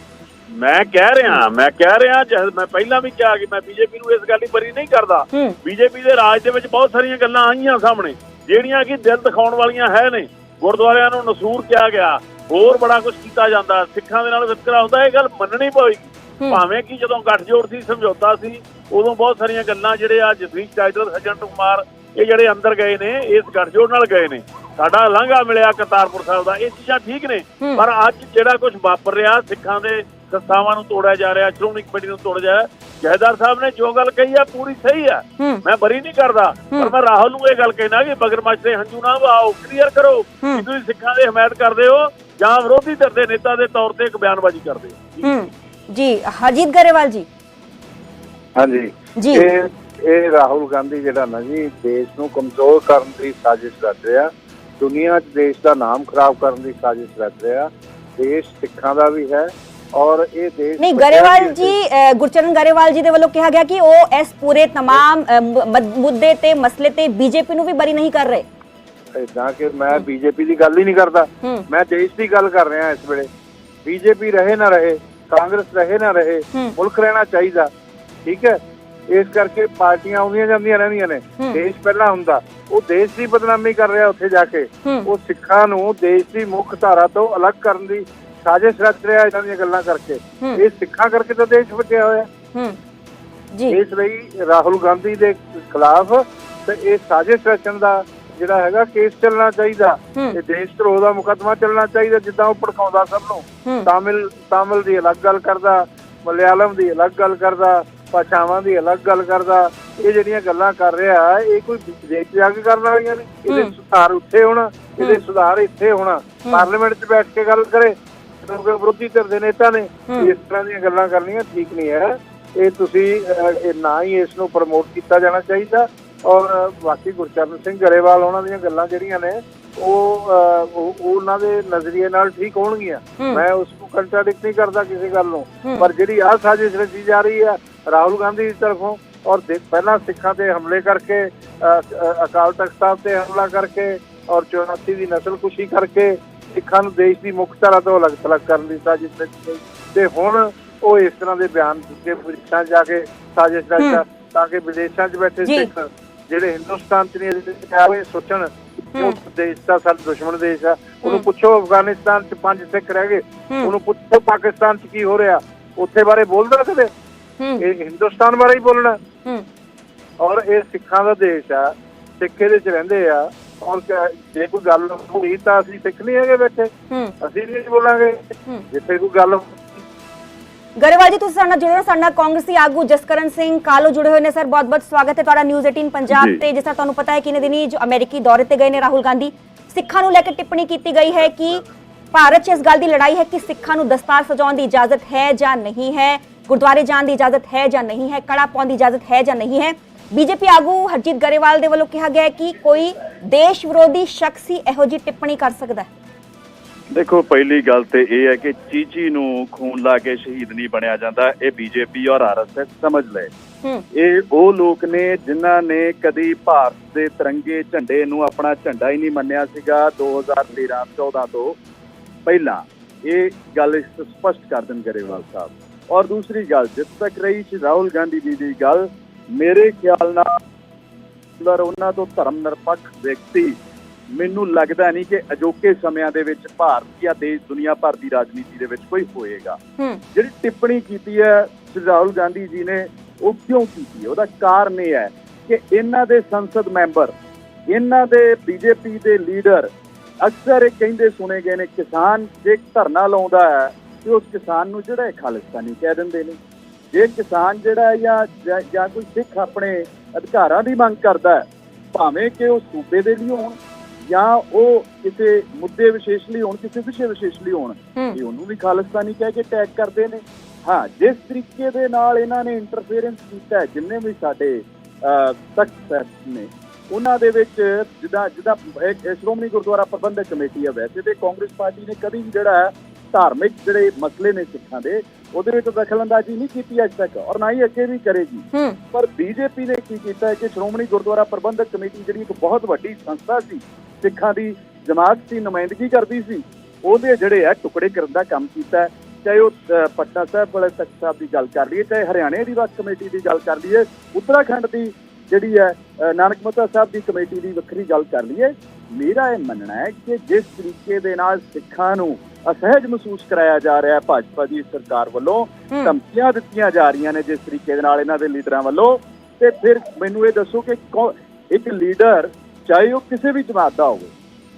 ਮੈਂ ਕਹਿ ਰਿਹਾ ਮੈਂ ਕਹਿ ਰਿਹਾ ਜਦ ਮੈਂ ਪਹਿਲਾਂ ਵੀ ਕਿਹਾ ਕਿ ਮੈਂ ਬੀਜੇਪੀ ਨੂੰ ਇਸ ਗੱਲ ਦੀ ਬਰੀ ਨਹੀਂ ਕਰਦਾ। ਬੀਜੇਪੀ ਦੇ ਰਾਜ ਦੇ ਵਿੱਚ ਬਹੁਤ ਸਾਰੀਆਂ ਗੱਲਾਂ ਆਈਆਂ ਸਾਹਮਣੇ ਜਿਹੜੀਆਂ ਕਿ ਦਿਲ ਦਿਖਾਉਣ ਵਾਲੀਆਂ ਹੈ ਨੇ। ਗੁਰਦੁਆਰਿਆਂ ਨੂੰ ਨਸੂਰ ਕਿਹਾ ਗਿਆ ਹੋਰ ਬੜਾ ਕੁਝ ਕੀਤਾ ਜਾਂਦਾ। ਸਿੱਖਾਂ ਦੇ ਨਾਲ ਵਿਤਕਰਾ ਹੁੰਦਾ ਇਹ ਗੱਲ ਮੰਨਣੀ ਪਵੇਗੀ। ਭਾਵੇਂ ਕਿ ਜਦੋਂ ਗੱਠਜੋੜ ਸੀ ਸਮਝੌਤਾ ਸੀ ਉਦੋਂ ਬਹੁਤ ਸਾਰੀਆਂ ਗੱਲਾਂ ਜਿਹੜੇ ਆ ਜਸਵੀਰ ਚਾਈਡਲ ਸੱਜਣ ਕੁਮਾਰ ਇਹ ਜਿਹੜੇ ਅੰਦਰ ਗਏ ਨੇ ਇਸ ਗੱਠਜੋੜ ਨਾਲ ਗਏ ਨੇ। ਸਾਡਾ ਲਾਂਘਾ ਮਿਲਿਆ ਕਰਤਾਰਪੁਰ ਸਾਹਿਬ ਦਾ। ਇਹ ਚੀਜ਼ਾਂ ਠੀਕ ਨੇ। ਪਰ ਅੱਜ ਜਿਹੜਾ ਕੁਝ ਵਾਪਰ ਰਿਹਾ ਸਿੱਖਾਂ ਦੇ ਸੰਸਥਾਵਾਂ ਨੂੰ ਤੋੜਿਆ ਜਾ ਰਿਹਾ ਸ਼੍ਰੋਮਣੀ ਕਮੇਟੀ ਨੂੰ ਤੋੜਿਆ ਜਾ ਰਿਹਾ ਜਹਦਾਰ ਸਾਹਿਬ ਨੇ ਜੋ ਗੱਲ ਕਹੀ ਆ ਪੂਰੀ ਸਹੀ ਆ। ਹੂੰ। ਮੈਂ ਬਰੀ ਨਹੀਂ ਕਰਦਾ। ਪਰ ਮੈਂ ਰਾਹੁਲ ਨੂੰ ਇਹ ਗੱਲ ਕਹਿਣਾ ਕਿ ਬਗਰਮੱਚ ਦੇ ਹੰਝੂ ਨਾ ਵਹਾਓ ਕਲੀਅਰ ਕਰੋ। ਕਿ ਤੁਸੀਂ ਸਿੱਖਾਂ ਦੀ ਹਮਾਇਤ ਕਰਦੇ ਹੋ ਜਾਂ ਵਿਰੋਧੀ ਧਿਰ ਦੇ ਨੇਤਾ ਦੇ ਤੌਰ ਤੇ ਇੱਕ ਬਿਆਨਬਾਜ਼ੀ ਕਰਦੇ ਹੂੰ। ਜੀ ਹਰਜੀਤ ਗਰੇਵਾਲ ਜੀ ਹਾਂਜੀ ਜੀ। ਇਹ ਇਹ ਰਾਹੁਲ ਗਾਂਧੀ ਜਿਹੜਾ ਨਾ ਜੀ ਦੇਸ਼ ਨੂੰ ਕਮਜ਼ੋਰ ਕਰਨ ਦੀ ਸਾਜ਼ਿਸ਼ ਰਚ ਰਿਹਾ ਦੁਨੀਆ 'ਚ ਦੇਸ਼ ਦਾ ਨਾਮ ਖਰਾਬ ਕਰਨ ਦੀ ਸਾਜ਼ਿਸ਼ ਰਚ ਰਿਹਾ ਦੇਸ਼ ਸਿੱਖਾਂ ਦਾ ਵੀ ਹੈ ਔਰ ਇਹ ਦੇਸ਼ ਨਹੀਂ ਬੱਚਿਆਂ ਗਰੇਵਾਲ ਦੀ- ਜੀ ਅ, ਗੁਰਚਰਨ ਗਰੇਵਾਲ ਜੀ ਦੇ ਵੱਲੋਂ ਕਿਹਾ ਗਿਆ ਕਿ ਉਹ ਇਸ ਪੂਰੇ तमाम ਅ, ਮ- ਮ- ਮੁੱਦੇ ਤੇ ਮਸਲੇ ਤੇ ਬੀਜੇਪੀ ਨੂੰ ਵੀ ਬਰੀ ਨਹੀਂ ਕਰ ਰਹੇ ਏਦਾਂ ਕਿ ਮੈਂ ਬੀਜੇਪੀ ਦੀ ਗੱਲ ਹੀ ਨਹੀਂ ਕਰਦਾ ਹੂੰ ਮੈਂ ਦੇਸ਼ ਦੀ ਗੱਲ ਕਰ ਰਿਹਾ ਇਸ ਵੇਲੇ ਬੀਜੇਪੀ ਰਹੇ ਨਾ ਰਹੇ ਕਾਂਗਰਸ ਰਹੇ ਨਾ ਰਹੇ। ਮੁਲਕ ਰਹਿਣਾ ਚਾਹੀਦਾ। ਠੀਕ ਹੈ? ਇਸ ਕਰਕੇ ਪਾਰਟੀਆਂ ਆਉਂਦੀਆਂ ਜਾਂਦੀਆਂ ਰਹਿੰਦੀਆਂ ਨੇ। ਦੇਸ਼ ਪਹਿਲਾਂ ਹੁੰਦਾ। ਉਹ ਦੇਸ਼ ਦੀ ਬਦਨਾਮੀ ਕਰ ਰਿਹਾ ਉੱਥੇ ਜਾ ਕੇ। ਉਹ ਸਿੱਖਾਂ ਨੂੰ ਦੇਸ਼ ਦੀ ਮੁੱਖ ਧਾਰਾ ਤੋਂ ਅਲੱਗ ਕਰਨ ਦੀ ਸਾਜ਼ਿਸ਼ ਰਚ ਰਿਹਾ ਇਹਨਾਂ ਦੀਆਂ ਗੱਲਾਂ ਕਰਕੇ। ਇਹ ਸਿੱਖਾਂ ਕਰਕੇ ਤਾਂ ਦੇਸ਼ ਬਚਿਆ ਹੋਇਆ। ਜੀ। ਇਸ ਲਈ ਰਾਹੁਲ ਗਾਂਧੀ ਦੇ ਖਿਲਾਫ ਤੇ ਇਹ ਸਾਜ਼ਿਸ਼ ਰਚਣ ਦਾ ਜਿਹੜਾ ਹੈਗਾ ਕੇਸ ਚੱਲਣਾ ਚਾਹੀਦਾ। ਇਹ ਦੇਸ਼ ਧਰੋਹ ਦਾ ਮੁਕੱਦਮਾ ਚੱਲਣਾ ਚਾਹੀਦਾ ਜਿੱਦਾਂ ਉਹ ਭੜਕਾਉਂਦਾ ਸਭ ਨੂੰ। ਤਾਮਿਲ ਤਾਮਿਲ ਦੀ ਅਲੱਗ ਗੱਲ ਕਰਦਾ ਮਲਿਆਲਮ ਦੀ ਅਲੱਗ ਗੱਲ ਕਰਦਾ ਭਾਸ਼ਾਵਾਂ ਦੀ ਅਲੱਗ ਗੱਲ ਕਰਦਾ। ਇਹ ਜਿਹੜੀਆਂ ਗੱਲਾਂ ਕਰ ਰਿਹਾ ਇਹ ਕੋਈ ਵਿਦੇਸ਼ ਜਾ ਕੇ ਕਰਨ ਵਾਲੀਆਂ ਨੇ। ਇਹਦੇ। ਸੁਧਾਰ ਉੱਥੇ ਹੋਣਾ ਇਹਦੇ ਸੁਧਾਰ ਇੱਥੇ ਹੋਣਾ। ਪਾਰਲੀਮੈਂਟ 'ਚ ਬੈਠ ਕੇ ਗੱਲ ਕਰੇ ਕਿਉਂਕਿ ਵਿਰੋਧੀ ਧਿਰ ਦੇ ਨੇਤਾ ਨੇ। ਇਸ ਤਰ੍ਹਾਂ ਦੀਆਂ ਗੱਲਾਂ ਕਰਨੀਆਂ ਠੀਕ ਨਹੀਂ ਹੈ। ਇਹ ਤੁਸੀਂ ਇਹ ਨਾ ਹੀ ਇਸ ਨੂੰ ਪ੍ਰਮੋਟ ਕੀਤਾ ਜਾਣਾ ਚਾਹੀਦਾ। ਔਰ ਬਾਕੀ ਗੁਰਚਰਨ ਸਿੰਘ ਗਰੇਵਾਲ ਉਹਨਾਂ ਦੀਆਂ ਗੱਲਾਂ ਜਿਹੜੀਆਂ ਨੇ ਉਹ ਉਹਨਾਂ ਦੇ ਨਜ਼ਰੀਏ ਨਾਲ ਠੀਕ ਹੋਣਗੀਆਂ। ਮੈਂ ਉਸ ਨੂੰ ਕੰਟਰਡਿਕਟ ਨਹੀਂ ਕਰਦਾ ਕਿਸੇ ਗੱਲ ਨੂੰ। ਪਰ ਜਿਹੜੀ ਆਹ ਸਾਜ਼ਿਸ਼ ਰਚੀ ਜਾ ਰਹੀ ਹੈ ਰਾਹੁਲ ਗਾਂਧੀ ਦੀ ਤਰਫੋਂ ਔਰ ਪਹਿਲਾਂ ਸਿੱਖਾਂ ਤੇ ਹਮਲੇ ਕਰਕੇ ਅਕਾਲ ਤਖਤ ਸਾਹਿਬ ਤੇ ਹਮਲਾ ਕਰਕੇ ਔਰ 84 ਦੀ ਨਸਲਕੁਸ਼ੀ ਕਰਕੇ ਸਿੱਖਾਂ ਨੂੰ ਦੇਸ਼ ਦੀ ਮੁੱਖ ਧਾਰਾ ਤੋਂ ਅਲੱਗ ਥਲੱਗ ਕਰਨ ਦੀ ਸਾਜ਼ਿਸ਼ ਰਚੀ ਤੇ ਹੁਣ ਉਹ ਇਸ ਤਰ੍ਹਾਂ ਦੇ ਬਿਆਨ ਦਿੱਤੇ ਵਿਦੇਸ਼ਾਂ ਜਾ ਕੇ ਸਾਜ਼ਿਸ਼ ਰਚਾ ਤਾਂ ਕਿ ਵਿਦੇਸ਼ਾਂ 'ਚ ਬੈਠੇ। ਸਿੱਖ ਜਿਹੜੇ ਹਿੰਦੁਸਤਾਨ 'ਚ ਨਹੀਂ ਅਜੇ ਆਵੇ ਸੋਚਣ ਉਹ ਦੇਸ਼ ਦਾ ਸਾਡਾ ਦੁਸ਼ਮਣ ਦੇਸ਼ ਆ ਉਹਨੂੰ ਪੁੱਛੋ ਅਫਗਾਨਿਸਤਾਨ 'ਚ ਪੰਜ ਸਿੱਖ ਰਹਿ ਗਏ। ਉਹਨੂੰ ਪੁੱਛੋ ਪਾਕਿਸਤਾਨ 'ਚ ਕੀ ਹੋ ਰਿਹਾ ਉੱਥੇ ਬਾਰੇ ਬੋਲਦਾ ਕਦੇ? ਇਹ ਹਿੰਦੁਸਤਾਨ ਬਾਰੇ ਹੀ ਬੋਲਣਾ। ਔਰ ਇਹ ਸਿੱਖਾਂ ਦਾ ਦੇਸ਼ ਆ ਸਿੱਖ ਇਹਦੇ 'ਚ ਰਹਿੰਦੇ ਆ ਔਰ ਜੇ ਕੋਈ ਗੱਲ ਹੋਈ ਤਾਂ ਅਸੀਂ ਸਿੱਖ ਨਹੀਂ ਹੈਗੇ ਬੈਠੇ। ਅਸੀਂ ਨਹੀਂ ਬੋਲਾਂਗੇ। ਜਿੱਥੇ ਕੋਈ ਗੱਲ ਗਰੇਵਾਲ ਜੀ ਤੁਸੀਂ ਸਾਡੇ ਨਾਲ ਜੁੜੇ ਹੋ ਸਾਡੇ ਨਾਲ ਕਾਂਗਰਸੀ ਆਗੂ ਜਸਕਰਨ ਸਿੰਘ ਕਾਲੋ ਜੁੜੇ ਹੋਏ ਨੇ। ਸਰ ਬਹੁਤ ਬਹੁਤ ਸਵਾਗਤ ਹੈ ਤੁਹਾਡਾ ਨਿਊਜ਼ 18 ਪੰਜਾਬ। ਤੇ। ਜਿਸ ਤਰ੍ਹਾਂ ਤੁਹਾਨੂੰ ਪਤਾ ਹੈ ਕਿ ਇਹਨੇ ਦਿਨੀ ਜੋ ਅਮਰੀਕੀ ਦੌਰੇ ਤੇ ਗਏ ਨੇ ਰਾਹੁਲ ਗਾਂਧੀ। ਸਿੱਖਾਂ ਨੂੰ ਲੈ ਕੇ ਟਿੱਪਣੀ ਕੀਤੀ ਗਈ ਹੈ ਕਿ ਭਾਰਤ 'ਚ ਇਸ ਗੱਲ ਦੀ ਲੜਾਈ ਹੈ ਕਿ ਸਿੱਖਾਂ ਨੂੰ ਦਸਤਾਰ ਸਜਾਉਣ ਦੀ ਇਜਾਜ਼ਤ ਹੈ ਜਾਂ ਨਹੀਂ ਹੈ ਗੁਰਦੁਆਰੇ ਜਾਣ ਦੀ ਇਜਾਜ਼ਤ ਹੈ ਜਾਂ ਨਹੀਂ ਹੈ ਕੜਾ ਪਾਉਣ ਦੀ ਇਜਾਜ਼ਤ ਹੈ ਜਾਂ ਨਹੀਂ ਹੈ। ਬੀਜੇਪੀ ਆਗੂ ਹਰਜੀਤ ਗਰੇਵਾਲ ਦੇ ਵੱਲੋਂ ਕਿਹਾ ਗਿਆ ਹੈ ਕਿ ਕੋਈ ਦੇਸ਼ ਵਿਰੋਧੀ ਸ਼ਖਸ ਹੀ ਇਹੋ ਜਿਹੀ ਟਿੱਪਣੀ ਕਰ ਸਕਦਾ ਹੈ। ਦੇਖੋ ਪਹਿਲੀ ਗੱਲ ਤੇ ਇਹ ਹੈ ਕਿ ਚੀਚੀ ਨੂੰ ਖੂਨ ਲਾ ਕੇ ਸ਼ਹੀਦ ਨਹੀਂ ਬਣਿਆ ਜਾਂਦਾ। ਇਹ ਬੀਜੇਪੀ ਔਰ ਆਰਐਸਐਸ ਸਮਝ ਲਏ। ਇਹ ਉਹ ਲੋਕ ਨੇ ਜਿਨ੍ਹਾਂ ਨੇ ਕਦੀ ਭਾਰਤ ਦੇ ਤਿਰੰਗੇ ਝੰਡੇ ਨੂੰ ਆਪਣਾ ਝੰਡਾ ਹੀ ਨਹੀਂ ਮੰਨਿਆ ਸੀਗਾ 2013 14 ਤੋਂ ਪਹਿਲਾਂ। ਇਹ ਗੱਲ ਸਪਸ਼ਟ ਕਰ ਦੇਣ ਗਰੇਵਾਲ ਸਾਹਿਬ। ਔਰ ਦੂਸਰੀ ਗੱਲ ਜਿੱਦ ਤੱਕ ਰਹੀ ਸੀ ਰਾਹੁਲ ਗਾਂਧੀ ਜੀ ਦੀ ਗੱਲ ਮੇਰੇ ਖਿਆਲ ਨਾਲ ਉਹਨਾਂ ਤੋਂ ਧਰਮ ਨਿਰਪੱਖ ਵਿਅਕਤੀ ਮੈਨੂੰ ਲੱਗਦਾ ਨਹੀਂ ਕਿ ਅਜੋਕੇ ਸਮਿਆਂ ਦੇ ਵਿੱਚ ਭਾਰਤ ਜਾਂ ਦੇਸ਼ ਦੁਨੀਆ ਭਰ ਦੀ ਰਾਜਨੀਤੀ ਦੇ ਵਿੱਚ ਕੋਈ ਹੋਏਗਾ। ਜਿਹੜੀ ਟਿੱਪਣੀ ਕੀਤੀ ਹੈ ਸ੍ਰੀ ਰਾਹੁਲ ਗਾਂਧੀ ਜੀ ਨੇ ਉਹ ਕਿਉਂ ਕੀਤੀ ਹੈ? ਉਹਦਾ ਕਾਰਨ ਇਹ ਹੈ ਕਿ ਇਹਨਾਂ ਦੇ ਸੰਸਦ ਮੈਂਬਰ ਇਹਨਾਂ ਦੇ ਬੀਜੇਪੀ ਦੇ ਲੀਡਰ ਅਕਸਰ ਇਹ ਕਹਿੰਦੇ ਸੁਣੇ ਗਏ ਨੇ ਕਿਸਾਨ ਜੇ ਧਰਨਾ ਲਾਉਂਦਾ ਹੈ ਤੇ ਉਸ ਕਿਸਾਨ ਨੂੰ ਜਿਹੜਾ ਹੈ ਖਾਲਿਸਤਾਨੀ ਕਹਿ ਦਿੰਦੇ ਨੇ। ਜੇ ਕਿਸਾਨ ਜਿਹੜਾ ਜਾਂ- ਜਾਂ ਕੋਈ ਸਿੱਖ ਆਪਣੇ ਅਧਿਕਾਰਾਂ ਦੀ ਮੰਗ ਕਰਦਾ ਹੈ ਭਾਵੇਂ ਕਿ ਉਹ ਸੂਬੇ ਦੇ ਲਈ ਹੋਣ ਜਾਂ ਉਹ ਕਿਸੇ ਮੁੱਦੇ ਵਿਸ਼ੇਸ਼ ਲਈ ਹੋਣ ਕਿਸੇ ਵਿਸ਼ੇ ਵਿਸ਼ੇਸ਼ ਲਈ ਹੋਣ ਇਹ ਉਹਨੂੰ ਵੀ ਖਾਲਿਸਤਾਨੀ ਕਹਿ ਕੇ ਟੈਗ ਕਰਦੇ ਨੇ। ਹਾਂ ਜਿਸ ਤਰੀਕੇ ਦੇ ਨਾਲ ਇਹਨਾਂ ਨੇ ਇੰਟਰਫੇਰੈਂਸ ਕੀਤਾ ਜਿੰਨੇ ਵੀ ਸਾਡੇ ਤਖਤ ਸਾਹਿਬ ਨੇ ਉਹਨਾਂ ਦੇ ਵਿੱਚ ਜਿੱਦਾਂ ਜਿੱਦਾਂ ਇੱਕ ਸ਼੍ਰੋਮਣੀ ਗੁਰਦੁਆਰਾ ਪ੍ਰਬੰਧਕ ਕਮੇਟੀ ਹੈ ਵੈਸੇ ਤੇ ਕਾਂਗਰਸ ਪਾਰਟੀ ਨੇ ਕਦੀ ਵੀ ਜਿਹੜਾ ਧਾਰਮਿਕ ਜਿਹੜੇ ਮਸਲੇ ਨੇ ਸਿੱਖਾਂ ਦੇ ਉਹਦੇ ਵਿੱਚ ਦਖਲਅੰਦਾਜ਼ੀ ਨਹੀਂ ਕੀਤੀ ਅੱਜ ਤੱਕ ਔਰ ਨਾ ਹੀ ਅੱਗੇ ਵੀ ਕਰੇਗੀ। ਪਰ ਬੀਜੇਪੀ ਨੇ ਕੀ ਕੀਤਾ ਹੈ ਕਿ ਸ਼੍ਰੋਮਣੀ ਗੁਰਦੁਆਰਾ ਪ੍ਰਬੰਧਕ ਕਮੇਟੀ ਜਿਹੜੀ ਇੱਕ ਬਹੁਤ ਵੱਡੀ ਸੰਸਥਾ ਸੀ ਸਿੱਖਾਂ ਦੀ ਜਮਾਤ ਦੀ ਨੁਮਾਇੰਦਗੀ ਕਰਦੀ ਸੀ ਉਹਦੇ ਜਿਹੜੇ ਆ ਟੁਕੜੇ ਕਰਨ ਦਾ ਕੰਮ ਕੀਤਾ। ਚਾਹੇ ਉਹ ਪਟਨਾ ਸਾਹਿਬ ਵਾਲੇ ਤਖਤ ਸਾਹਿਬ ਦੀ ਗੱਲ ਕਰ ਲਈਏ ਚਾਹੇ ਹਰਿਆਣੇ ਦੀ ਵਕਤ ਕਮੇਟੀ ਦੀ ਗੱਲ ਕਰ ਲਈਏ ਉੱਤਰਾਖੰਡ ਦੀ ਜਿਹੜੀ ਹੈ ਨਾਨਕ ਮੱਤਾ ਸਾਹਿਬ ਦੀ ਕਮੇਟੀ ਦੀ ਵੱਖਰੀ ਗੱਲ ਕਰ ਲਈਏ ਮੇਰਾ ਇਹ ਮੰਨਣਾ ਹੈ ਕਿ ਜਿਸ ਤਰੀਕੇ ਦੇ ਨਾਲ ਸਿੱਖਾਂ ਨੂੰ ਅਸਹਿਜ ਮਹਿਸੂਸ ਕਰਾਇਆ ਜਾ ਰਿਹਾ ਹੈ ਭਾਜਪਾ ਦੀ ਸਰਕਾਰ ਵੱਲੋਂ। ਧਮਕੀਆਂ ਦਿੱਤੀਆਂ ਜਾ ਰਹੀਆਂ ਨੇ ਜਿਸ ਤਰੀਕੇ ਦੇ ਨਾਲ ਇਹਨਾਂ ਦੇ ਲੀਡਰਾਂ ਵੱਲੋਂ ਤੇ ਫਿਰ ਮੈਨੂੰ ਇਹ ਦੱਸੋ ਕੌ- ਇੱਕ ਲੀਡਰ ਚਾਹੇ ਉਹ ਕਿਸੇ ਵੀ ਜਮਾਤ ਦਾ ਹੋਵੇ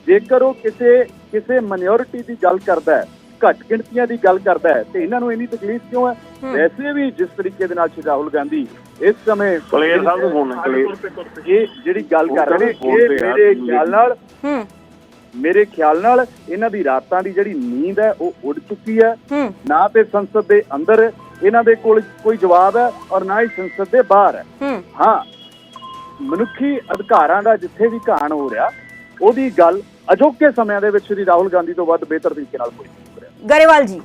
ਜੇਕਰ ਉਹ ਕਿਸੇ ਕਿਸੇ ਮਾਈਨੋਰਿਟੀ ਦੀ ਗੱਲ ਕਰਦਾ ਹੈ ਘੱਟ ਗਿਣਤੀਆਂ ਦੀ ਗੱਲ ਕਰਦਾ ਹੈ ਤੇ ਇਹਨਾਂ ਨੂੰ ਇੰਨੀ ਤਕਲੀਫ ਕਿਉਂ ਹੈ। ਵੈਸੇ ਵੀ ਜਿਸ ਤਰੀਕੇ ਦੇ ਨਾਲ ਸ਼੍ਰੀ ਰਾਹੁਲ ਗਾਂਧੀ ਇਸ ਸਮੇਂ ਕਲੇਰ ਸਾਹਿਬ ਨੂੰ ਫੋਨ ਕਲੇਰ ਇਹ ਜਿਹੜੀ ਗੱਲ ਕਰ ਰਹੇ ਇਹ ਮੇਰੇ ਖਿਆਲ ਨਾਲ ਹੂੰ। ਮੇਰੇ ਖਿਆਲ ਨਾਲ ਇਹਨਾਂ ਦੀ ਰਾਤਾਂ ਦੀ ਜਿਹੜੀ ਨੀਂਦ ਹੈ ਉਹ ਉੱਡ ਚੁੱਕੀ ਹੈ। ਨਾ ਤੇ ਸੰਸਦ ਦੇ ਅੰਦਰ ਇਹਨਾਂ ਦੇ ਕੋਲ ਕੋਈ ਜਵਾਬ ਹੈ ਔਰ ਨਾ ਹੀ ਸੰਸਦ ਦੇ ਬਾਹਰ ਹੂੰ। ਹਾਂ ਮਨੁੱਖੀ ਅਧਿਕਾਰਾਂ ਦਾ ਜਿੱਥੇ ਵੀ ਘਾਣ ਹੋ ਰਿਹਾ ਉਹਦੀ ਗੱਲ ਅਜੋਕੇ ਸਮਿਆਂ ਦੇ ਵਿੱਚ ਸ੍ਰੀ ਰਾਹੁਲ ਗਾਂਧੀ ਤੋਂ ਵੱਧ ਬਿਹਤਰ ਤਰੀਕੇ ਨਾਲ ਕੋਈ ਨਹੀਂ ਰਿਹਾ ਗਰੇਵਾਲ ਜੀ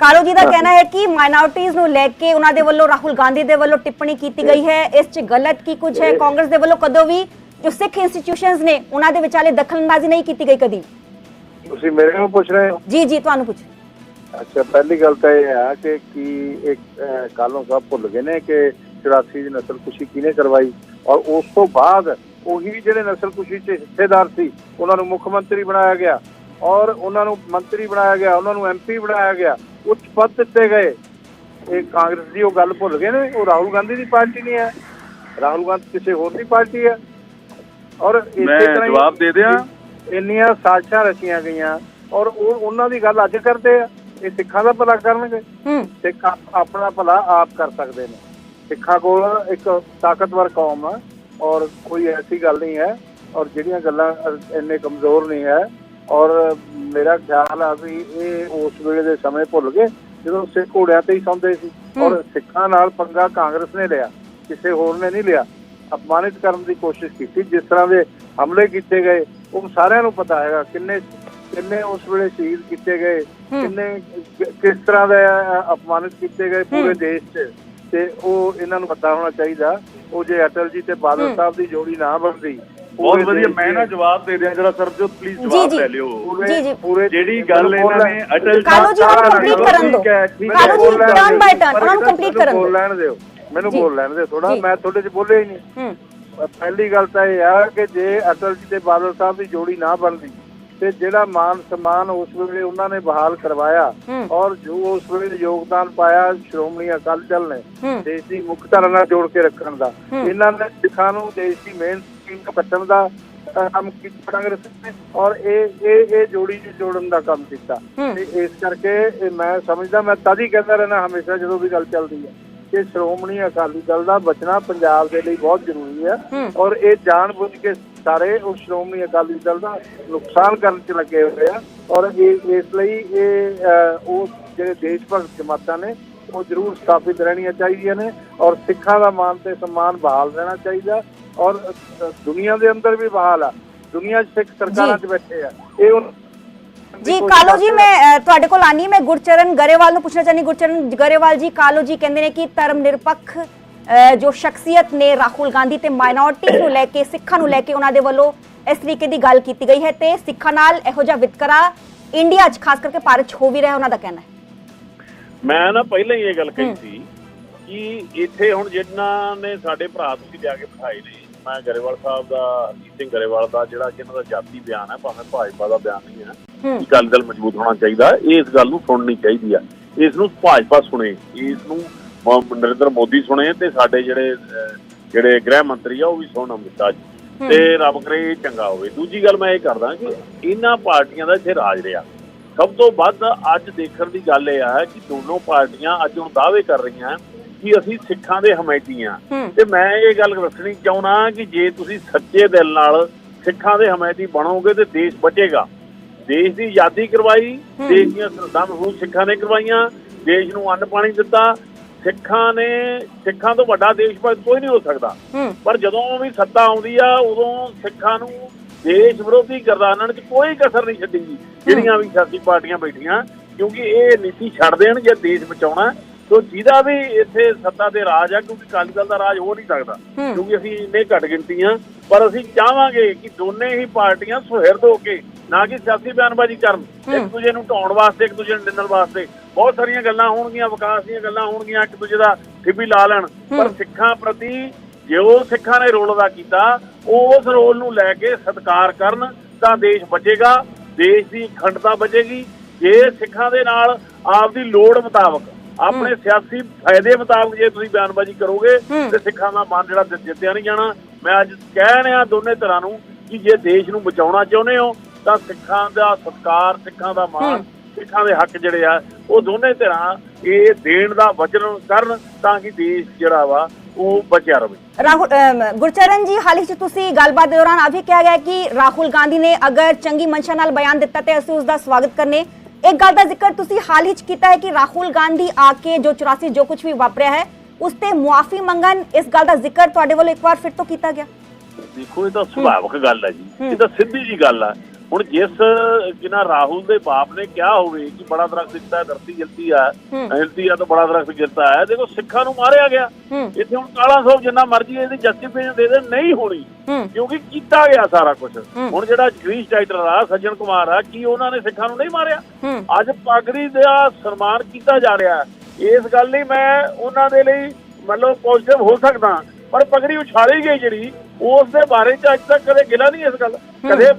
ਕਾਲੋ ਜੀ ਦਾ ਕਹਿਣਾ ਹੈ ਕਿ ਮਾਈਨੋਰਟੀਜ਼ ਨੂੰ ਲੈ ਕੇ ਉਹਨਾਂ ਦੇ ਵੱਲੋਂ ਰਾਹੁਲ ਗਾਂਧੀ ਦੇ ਵੱਲੋਂ ਟਿੱਪਣੀ ਕੀਤੀ ਗਈ ਹੈ। ਇਸ 'ਚ ਗਲਤ ਕੀ ਕੁਝ ਹੈ? ਕਾਂਗਰਸ ਦੇ ਵੱਲੋਂ ਕਦੋਂ ਵੀ ਜੋ ਸਿੱਖ ਇੰਸਟੀਟਿਊਸ਼ਨਸ ਨੇ ਉਹਨਾਂ ਦੇ ਵਿਚਾਲੇ ਦਖਲਅੰਦਾਜ਼ੀ ਨਹੀਂ ਕੀਤੀ ਗਈ ਕਦੀ? ਤੁਸੀਂ ਮੇਰੇ ਨੂੰ ਪੁੱਛ ਰਹੇ ਹੋ? ਜੀ ਜੀ ਤੁਹਾਨੂੰ ਪੁੱਛ ਅੱਛਾ ਪਹਿਲੀ ਗੱਲ ਤਾਂ ਇਹ ਹੈ ਕਿ ਕੀ ਇੱਕ ਕਾਲੋਂ ਸਾਹਿਬ ਭੁੱਲ ਗਏ ਨੇ ਕਿ 84 ਦੀ ਨਸਲ ਕੁਸ਼ੀ ਕਿਹਨੇ ਕਰਵਾਈ? ਔਰ ਉਸ ਤੋਂ ਬਾਅਦ ਉਹੀ ਜਿਹੜੇ ਨਸਲ ਕੁਸ਼ੀ 'ਚ ਹਿੱਸੇਦਾਰ ਸੀ ਉਹਨਾਂ ਨੂੰ ਮੁੱਖ ਮੰਤਰੀ ਬਣਾਇਆ ਗਿਆ। ਔਰ ਉਹਨਾਂ ਨੂੰ ਮੰਤਰੀ ਬਣਾਇਆ ਗਿਆ ਉਹਨਾਂ ਨੂੰ ਐਮਪੀ ਬਣਾਇਆ ਗਿਆ ਉੱਚ ਪਦ ਦਿੱਤੇ ਗਏ। ਇਹ ਕਾਂਗਰਸ ਦੀ ਉਹ ਗੱਲ ਭੁੱਲ ਗਏ ਨੇ ਉਹ ਰਾਹੁਲ ਗਾਂਧੀ ਦੀ ਪਾਰਟੀ ਨਹੀਂ ਹੈ। ਰਾਹੁਲ ਗਾਂਧੀ ਕਿਸੇ ਹੋਰ ਦੀ ਪਾਰਟੀ ਹੈ। ਔਰ ਇਸੇ ਤਰ੍ਹਾਂ ਜਵਾਬ ਦੇ ਦਿਆਂ? ਇੰਨੀਆਂ ਸਾਜ਼ਿਸ਼ਾਂ ਰਚੀਆਂ ਗਈਆਂ। ਔਰ ਉਹ ਉਹਨਾਂ ਦੀ ਗੱਲ ਅੱਜ ਕਰਦੇ ਆ। ਇਹ ਸਿੱਖਾਂ ਦਾ ਭਲਾ ਕਰਨਗੇ। ਹੂੰ। ਸਿੱਖ ਆਪ- ਆਪਣਾ ਭਲਾ ਆਪ ਕਰ ਸਕਦੇ ਨੇ। ਸਿੱਖਾਂ ਕੋਲ ਇੱਕ ਤਾਕਤਵਰ ਕੌਮ ਆ ਔਰ ਕੋਈ ਐਸੀ ਗੱਲ ਨਹੀਂ ਹੈ ਔਰ ਜਿਹੜੀਆਂ ਗੱਲਾਂ ਇੰਨੇ ਕਮਜ਼ੋਰ ਨਹੀਂ ਹੈ ਔਰ ਮੇਰਾ ਖਿਆਲ ਆ ਵੀ ਇਹ ਉਸ ਵੇਲੇ ਦੇ ਸਮੇਂ ਭੁੱਲ ਗਏ ਜਦੋਂ ਸਿੱਖ ਘੋੜਿਆਂ ਤੇ ਹੀ ਸੌਂਦੇ ਸੀ। ਔਰ ਸਿੱਖਾਂ ਨਾਲ ਪੰਗਾ ਕਾਂਗਰਸ ਨੇ ਲਿਆ ਕਿਸੇ ਹੋਰ ਨੇ ਨਹੀਂ ਲਿਆ। ਅਪਮਾਨਿਤ ਕਰਨ ਦੀ ਕੋਸ਼ਿਸ਼ ਕੀਤੀ ਜਿਸ ਤਰ੍ਹਾਂ ਦੇ ਹਮਲੇ ਕੀਤੇ ਗਏ ਉਹ ਸਾਰਿਆਂ ਨੂੰ ਪਤਾ ਹੈਗਾ ਕਿੰਨੇ ਕਿੰਨੇ ਉਸ ਵੇਲੇ ਸ਼ਹੀਦ ਕੀਤੇ ਗਏ ਕਿੰਨੇ ਕਿਸ ਤਰ੍ਹਾਂ ਦਾ ਅਪਮਾਨਿਤ ਕੀਤੇ ਗਏ ਪੂਰੇ ਦੇਸ਼ 'ਚ। ਤੇ ਉਹ ਇਹਨਾਂ ਨੂੰ ਪਤਾ ਹੋਣਾ ਚਾਹੀਦਾ ਉਹ ਜੇ ਅਟਲ ਜੀ ਤੇ ਬਾਦਲ ਸਾਹਿਬ ਦੀ ਜੋੜੀ ਨਾ ਬਣਦੀ ਬਹੁਤ ਵਧੀਆ ਮੈਂ ਨਾ ਜਵਾਬ ਦੇ ਦਿਆਂ ਜਿਹੜਾ ਸਰਬਜੋਤ ਪਲੀਜ਼ ਜਵਾਬ। ਲੈ ਲਿਓ ਪੂਰੇ- ਜੀ, ਜੀ। ਪੂਰੇ ਜਿਹੜੀ ਗੱਲ ਇਹਨਾਂ ਨੇ ਅਟਲ ਜੀ ਕਾਲੋ ਜੀ, ਨੂੰ complete ਕਰਨ ਦਿਓ। ਕਾਲੋ ਜੀ, ਬੋਲ by ਦਿਓ। turn, ਉਹਨਾਂ ਨੂੰ ਮੈਨੂੰ ਕਰਨ ਬੋਲ ਦਿਓ। ਲੈਣ ਦਿਓ ਮੈਨੂੰ। ਬੋਲ ਲੈਣ ਦਿਓ ਥੋੜਾ। ਮੈਂ ਤੁਹਾਡੇ 'ਚ ਬੋਲਿਆ ਹੀ ਨਹੀਂ ਹੂੰ ਪਹਿਲੀ ਗੱਲ ਤਾਂ ਇਹ ਆ ਕਿ ਜੇ ਅਟਲ ਜੀ ਤੇ ਬਾਦਲ ਸਾਹਿਬ ਦੀ ਜੋੜੀ ਨਾ ਬਣਦੀ ਤੇ ਜਿਹੜਾ ਮਾਨ ਸਨਮਾਨ ਉਸ ਵੇਲੇ ਉਹਨਾਂ ਨੇ ਬਹਾਲ ਕਰਵਾਇਆ। ਔਰ ਜੋ ਉਸ ਵੇਲੇ ਯੋਗਦਾਨ ਪਾਇਆ ਸ਼੍ਰੋਮਣੀ ਅਕਾਲੀ ਦਲ ਨੇ ਦੇਸ਼ ਦੀ ਮੁੱਖ ਧਾਰਾ ਨਾਲ ਜੋੜ ਕੇ ਰੱਖਣ ਦਾ। ਇਹਨਾਂ ਨੇ ਸਿੱਖਾਂ ਨੂੰ ਦੇਸ਼ ਦੀ ਮੇਨ ਸਟ੍ਰੀਮ ਤੋਂ ਕੱਟਣ ਦਾ ਕੰਮ ਕੀਤਾ ਕਾਂਗਰਸ ਨੇ ਔਰ ਇਹ ਇਹ ਇਹ ਜੋੜੀ ਨੂੰ ਜੋੜਨ ਦਾ ਕੰਮ ਕੀਤਾ। ਤੇ ਇਸ ਕਰਕੇ ਮੈਂ ਸਮਝਦਾ ਮੈਂ ਤਦ ਹੀ ਕਹਿੰਦਾ ਰਹਿਣਾ ਹਮੇਸ਼ਾ ਜਦੋਂ ਵੀ ਗੱਲ ਚੱਲਦੀ ਹੈ ਕਿ ਸ਼੍ਰੋਮਣੀ ਅਕਾਲੀ ਦਲ ਦਾ ਬਚਣਾ ਪੰਜਾਬ ਦੇ ਲਈ ਬਹੁਤ ਜ਼ਰੂਰੀ ਹੂੰ। ਔਰ ਇਹ ਜਾਣ ਬੁੱਝ ਕੇ ਸਾਰੇ ਉਹ ਸ਼੍ਰੋਮਣੀ ਅਕਾਲੀ ਦਲ ਦਾ ਨੁਕਸਾਨ ਕਰਨ 'ਚ ਲੱਗੇ ਹੋਏ ਆ ਔਰ ਇਹ ਇਸ ਲਈ ਇਹ ਉਹ ਜਿਹੜੇ ਦੇਸ਼ ਭਗਤ ਜਮਾਤਾਂ ਨੇ ਉਹ ਜ਼ਰੂਰ ਸਥਾਪਿਤ ਰਹਿਣੀਆਂ ਚਾਹੀਦੀਆਂ ਨੇ ਔਰ ਸਿੱਖਾਂ ਦਾ ਮਾਨ ਤੇ ਸਨਮਾਨ ਬਹਾਲ ਰਹਿਣਾ ਚਾਹੀਦਾ ਔਰ ਦੁਨੀਆ ਦੇ ਅੰਦਰ ਵੀ ਬਹਾਲ ਆ। ਦੁਨੀਆ 'ਚ ਸਿੱਖ ਸਰਕਾਰਾਂ 'ਚ ਬੈਠੇ ਆ। ਇਹ ਹੁਣ ਜੀ ਕਾਲੋ ਜੀ ਮੈਂ ਤੁਹਾਡੇ ਕੋਲ ਆਨੀ ਮੈਂ ਗੁਰਚਰਨ ਗਰੇਵਾਲ ਨੂੰ ਪੁੱਛਣਾ ਚਾਹਨੀ ਗੁਰਚਰਨ ਗਰੇਵਾਲ ਜੀ ਕਾਲੋ ਜੀ ਕਹਿੰਦੇ ਨੇ ਕਿ ਧਰਮ ਨਿਰਪੱਖ ਜੋ ਸ਼ਖਸੀਅਤ ਨੇ ਰਾਹੁਲ ਗਾਂਧੀ ਤੇ ਮਾਈਨੋਰਟੀ ਨੂੰ ਲੈ ਕੇ ਸਿੱਖਾਂ ਨੂੰ ਲੈ ਕੇ ਉਹਨਾਂ ਦੇ ਵੱਲੋਂ ਇਸ ਤਰੀਕੇ ਦੀ ਗੱਲ ਕੀਤੀ ਗਈ ਹੈ ਤੇ ਸਿੱਖਾਂ ਨਾਲ ਇਹੋ ਜਿਹਾ ਵਿਤਕਰਾ ਇੰਡੀਆ 'ਚ ਖਾਸ ਕਰਕੇ ਭਾਰਤ 'ਚ ਹੋ ਵੀ ਰਿਹਾ ਉਹਨਾਂ ਦਾ ਕਹਿਣਾ ਹੈ। ਮੈਂ ਨਾ ਪਹਿਲਾਂ ਹੀ ਇਹ ਗੱਲ ਕਹੀ ਸੀ ਕਿ ਇੱਥੇ ਹੁਣ ਜਿਨ੍ਹਾਂ ਨੇ ਸਾਡੇ ਭਰਾ ਤੁਸੀਂ ਲਿਆ ਕੇ ਬਿਠਾਏ ਨੇ ਮੈਂ ਗਰੇਵਾਲ ਸਾਹਿਬ ਦਾ ਹਰਜੀਤ ਸਿੰਘ ਗਰੇਵਾਲ ਦਾ ਜਿਹੜਾ ਕਿ ਇਹਨਾਂ ਦਾ ਜਾਤੀ ਬਿਆਨ ਹੈ ਭਾਵੇਂ ਭਾਜਪਾ ਦਾ ਬਿਆਨ ਨਹੀਂ ਹੈ ਹੂੰ। ਕਿ ਅਕਾਲੀ ਦਲ ਮਜ਼ਬੂਤ ਹੋਣਾ ਚਾਹੀਦਾ। ਇਸ ਗੱਲ ਨੂੰ ਸੁਣਨੀ ਚਾਹੀਦੀ ਆ ਇਸ ਨੂੰ ਭਾਜਪਾ ਸੁਣੇ ਇਸ ਨੂੰ ਨਰਿੰਦਰ ਮੋਦੀ ਸੁਣੇ ਤੇ ਸਾਡੇ ਜਿਹੜੇ ਜਿਹੜੇ ਗ੍ਰਹਿ ਮੰਤਰੀ ਆ ਉਹ ਵੀ ਸੁਣਨ ਅਮਿਤ ਜੀ। ਤੇ ਰੱਬ ਕਰੇ ਇਹ ਚੰਗਾ ਹੋਵੇ। ਦੂਜੀ ਗੱਲ ਮੈਂ ਇਹ ਕਰਦਾ ਕਿ ਇਹਨਾਂ ਪਾਰਟੀਆਂ ਦਾ ਇੱਥੇ ਰਾਜ ਰਿਹਾ। ਸਭ ਤੋਂ ਵੱਧ ਅੱਜ ਦੇਖਣ ਦੀ ਗੱਲ ਇਹ ਆ ਕਿ ਦੋਨੋਂ ਪਾਰਟੀਆਂ ਅੱਜ ਹੁਣ ਦਾਅਵੇ ਕਰ ਰਹੀਆਂ ਕਿ ਅਸੀਂ ਸਿੱਖਾਂ ਦੇ ਹਮਾਇਤੀ ਆ। ਤੇ ਮੈਂ ਇਹ ਗੱਲ ਦੱਸਣੀ ਚਾਹੁੰਦਾ ਕਿ ਜੇ ਤੁਸੀਂ ਸੱਚੇ ਦਿਲ ਨਾਲ ਸਿੱਖਾਂ ਦੇ ਹਮਾਇਤੀ ਬਣੋਗੇ ਤੇ ਦੇਸ਼ ਬਚੇਗਾ। ਦੇਸ਼ ਦੀ ਆਜ਼ਾਦੀ ਕਰਵਾਈ ਦੇਸ਼ ਦੀਆਂ ਸਰਹੱਦਾਂ ਮਹਿਫੂਜ਼ ਸਿੱਖਾਂ ਨੇ ਕਰਵਾਈਆਂ ਦੇਸ਼ ਨੂੰ ਅੰਨ ਪਾਣੀ ਦਿੱਤਾ ਸਿੱਖਾਂ ਨੇ ਸਿੱਖਾਂ ਤੋਂ ਵੱਡਾ ਦੇਸ਼ ਭਗਤ ਕੋਈ ਨਹੀਂ ਹੋ ਸਕਦਾ। ਪਰ ਜਦੋਂ ਵੀ ਸੱਤਾ ਆਉਂਦੀ ਆ ਉਦੋਂ ਸਿੱਖਾਂ ਨੂੰ ਦੇਸ਼ ਵਿਰੋਧੀ ਗਰਦਾਨਣ 'ਚ ਕੋਈ ਕਸਰ ਨਹੀਂ ਛੱਡੀ ਜਿਹੜੀਆਂ ਵੀ ਸਿਆਸੀ ਪਾਰਟੀਆਂ ਬੈਠੀਆਂ ਕਿਉਂਕਿ ਇਹ ਨੀਤੀ ਛੱਡ ਦੇਣ ਜੇ ਦੇਸ਼ ਬਚਾਉਣਾ ਤੋ ਜਿਹਦਾ ਵੀ ਇੱਥੇ ਸੱਤਾ ਦੇ ਰਾਜ ਆ ਕਿਉਂਕਿ ਅਕਾਲੀ ਦਲ ਦਾ ਰਾਜ ਹੋ ਨਹੀਂ ਸਕਦਾ। ਕਿਉਂਕਿ ਅਸੀਂ ਇੰਨੇ ਘੱਟ ਗਿਣਤੀ ਆ ਪਰ ਅਸੀਂ ਚਾਹਾਂਗੇ ਕਿ ਦੋਨੇ ਹੀ ਪਾਰਟੀਆਂ ਸੁਹਿਰਦ ਹੋ ਕੇ ਨਾ ਕਿ ਸਿਆਸੀ ਬਿਆਨਬਾਜ਼ੀ ਕਰਨ ਇੱਕ ਦੂਜੇ ਨੂੰ ਢਾਉਣ ਵਾਸਤੇ ਇੱਕ ਦੂਜੇ ਨੂੰ ਨਿੰਦਣ ਵਾਸਤੇ ਬਹੁਤ ਸਾਰੀਆਂ ਗੱਲਾਂ ਹੋਣਗੀਆਂ ਵਿਕਾਸ ਦੀਆਂ ਗੱਲਾਂ ਹੋਣਗੀਆਂ ਇੱਕ ਦੂਜੇ ਦਾ ਠਿੱਬੀ ਲਾ ਲੈਣ। ਪਰ ਸਿੱਖਾਂ ਪ੍ਰਤੀ ਜੋ ਸਿੱਖਾਂ ਨੇ ਰੋਲ ਅਦਾ ਕੀਤਾ ਉਸ ਰੋਲ ਨੂੰ ਲੈ ਕੇ ਸਤਿਕਾਰ ਕਰਨ ਤਾਂ ਦੇਸ਼ ਬਚੇਗਾ ਦੇਸ਼ ਦੀ ਅਖੰਡਤਾ ਬਚੇਗੀ ਜੇ ਸਿੱਖਾਂ ਦੇ ਨਾਲ ਆਪਦੀ ਲੋੜ ਮੁਤਾਬਕ ਆਪਣੇ ਸਿਆਸੀ ਫਾਇਦੇ ਮੁਤਾਬਕ ਜੇ ਤੁਸੀਂ ਬਿਆਨਬਾਜ਼ੀ ਕਰੋਗੇ ਤੇ ਸਿੱਖਾਂ ਦਾ ਮਨ ਜਿਹੜਾ ਜਿੱਤਿਆ ਨਹੀਂ ਜਾਣਾ। ਮੈਂ ਅੱਜ ਕਹਿ ਰਿਹਾ ਦੋਨੇ ਤਰ੍ਹਾਂ ਨੂੰ ਕਿ ਜੇ ਦੇਸ਼ ਨੂੰ ਬਚਾਉਣਾ ਚਾਹੁੰਦੇ ਹੋ ਤਾਂ ਸਿੱਖਾਂ ਦਾ ਸਤਿਕਾਰ ਸਿੱਖਾਂ ਦਾ ਮਾਣ ਸਿੱਖਾਂ ਦੇ ਹੱਕ ਜਿਹੜੇ ਆ ਉਹ ਦੋਨੇ ਧਿਰਾਂ ਇਹ ਦੇਣ ਦਾ ਵਚਨ ਕਰਨ ਤਾਂ ਕਿ ਦੇਸ਼ ਜਿਹੜਾ ਵਾ ਉਹ ਬਚਿਆ ਰਵੇ। ਰਾਹੁਲ ਗੁਰਚਰਨ ਜੀ ਹਾਲ ਹੀ ਚ ਤੁਸੀਂ ਗੱਲਬਾਤ ਦੇ ਦੌਰਾਨ ਆ ਵੀ ਕਿਹਾ ਗਿਆ ਕਿ ਰਾਹੁਲ ਗਾਂਧੀ ਨੇ ਅਗਰ ਚੰਗੀ ਮਨਸ਼ਾ ਨਾਲ ਬਿਆਨ ਦਿੱਤਾ ਤੇ ਅਸੀਂ ਉਸ ਦਾ ਸਵਾਗਤ ਕਰਨੇ। ਇੱਕ ਗੱਲ ਦਾ ਜ਼ਿਕਰ ਤੁਸੀਂ ਹਾਲ ਹੀ ਚ ਕੀਤਾ ਹੈ ਕਿ ਰਾਹੁਲ ਗਾਂਧੀ ਆ ਕੇ ਜੋ 84 ਜੋ ਕੁਝ ਵੀ ਵਾਪਰਿਆ ਹੈ ਉਸ ਤੇ ਮੁਆਫੀ ਮੰਗਣ ਇਸ ਗੱਲ ਦਾ ਜ਼ਿਕਰ ਤੁਹਾਡੇ ਵੱਲੋਂ ਇੱਕ ਵਾਰ ਫਿਰ ਤੋਂ ਕੀਤਾ ਗਿਆ? ਦੇਖੋ ਇਹ ਤਾਂ ਸੁਭਾਵਿਕ ਗੱਲ ਹੈ ਜੀ। ਇਹ ਤਾਂ ਸਿੱਧੀ ਜੀ ਗੱਲ ਆ। ਹੁਣ ਜਿਸ ਜਿਨਾ ਰਾਹੁਲ ਦੇ ਬਾਪ ਨੇ ਕਿਹਾ ਹੋਵੇ ਕਿ ਬੜਾ ਦਰਖਤ ਦਿੱਤਾ ਧਰਤੀ ਗਿਰਤੀ ਆ ਹਿਲਦੀ ਆ ਤਾਂ ਬੜਾ ਦਰਖਤ ਗਿਰਤਾ ਹੈ ਦੇਖੋ ਸਿੱਖਾਂ ਨੂੰ ਮਾਰਿਆ ਗਿਆ। ਇੱਥੇ ਹੁਣ ਕਾਲਾ ਸਾਹਿਬ ਜਿੰਨਾ ਮਰਜ਼ੀ ਇਹਦੀ ਜਸਟੀਫਿਕੇਸ਼ਨ ਦੇ ਦੇ ਨਹੀਂ ਹੋਣੀ। ਕਿਉਂਕਿ ਕੀਤਾ ਗਿਆ ਸਾਰਾ ਕੁਝ ਹੁਣ ਜਿਹੜਾ ਗ੍ਰੀਸ਼ ਟਾਈਟਲ ਆ ਸੱਜਣ ਕੁਮਾਰ ਆ ਕੀ ਉਹਨਾਂ ਨੇ ਸਿੱਖਾਂ ਨੂੰ ਨਹੀਂ ਮਾਰਿਆ? ਅੱਜ ਪਾਗੜੀ ਦਾ ਸਨਮਾਨ ਕੀਤਾ ਜਾ ਰਿਹਾ। ਇਸ ਗੱਲ ਲਈ ਮੈਂ ਉਹਨਾਂ ਦੇ ਲਈ ਮਤਲਬ ਪੋਜ਼ਿਟਿਵ ਹੋ ਸਕਦਾ ਪਰ ਪਗੜੀ ਉਛਾਲੀ ਗਈ ਜਿਹੜੀ ਉਸ ਦੇ ਬਾਰੇ ਚ ਅੱਜ ਤੱਕ ਕਦੇ ਗਿਲਾ ਨਹੀਂ ਇਸ ਗੱਲ ਕਦੇ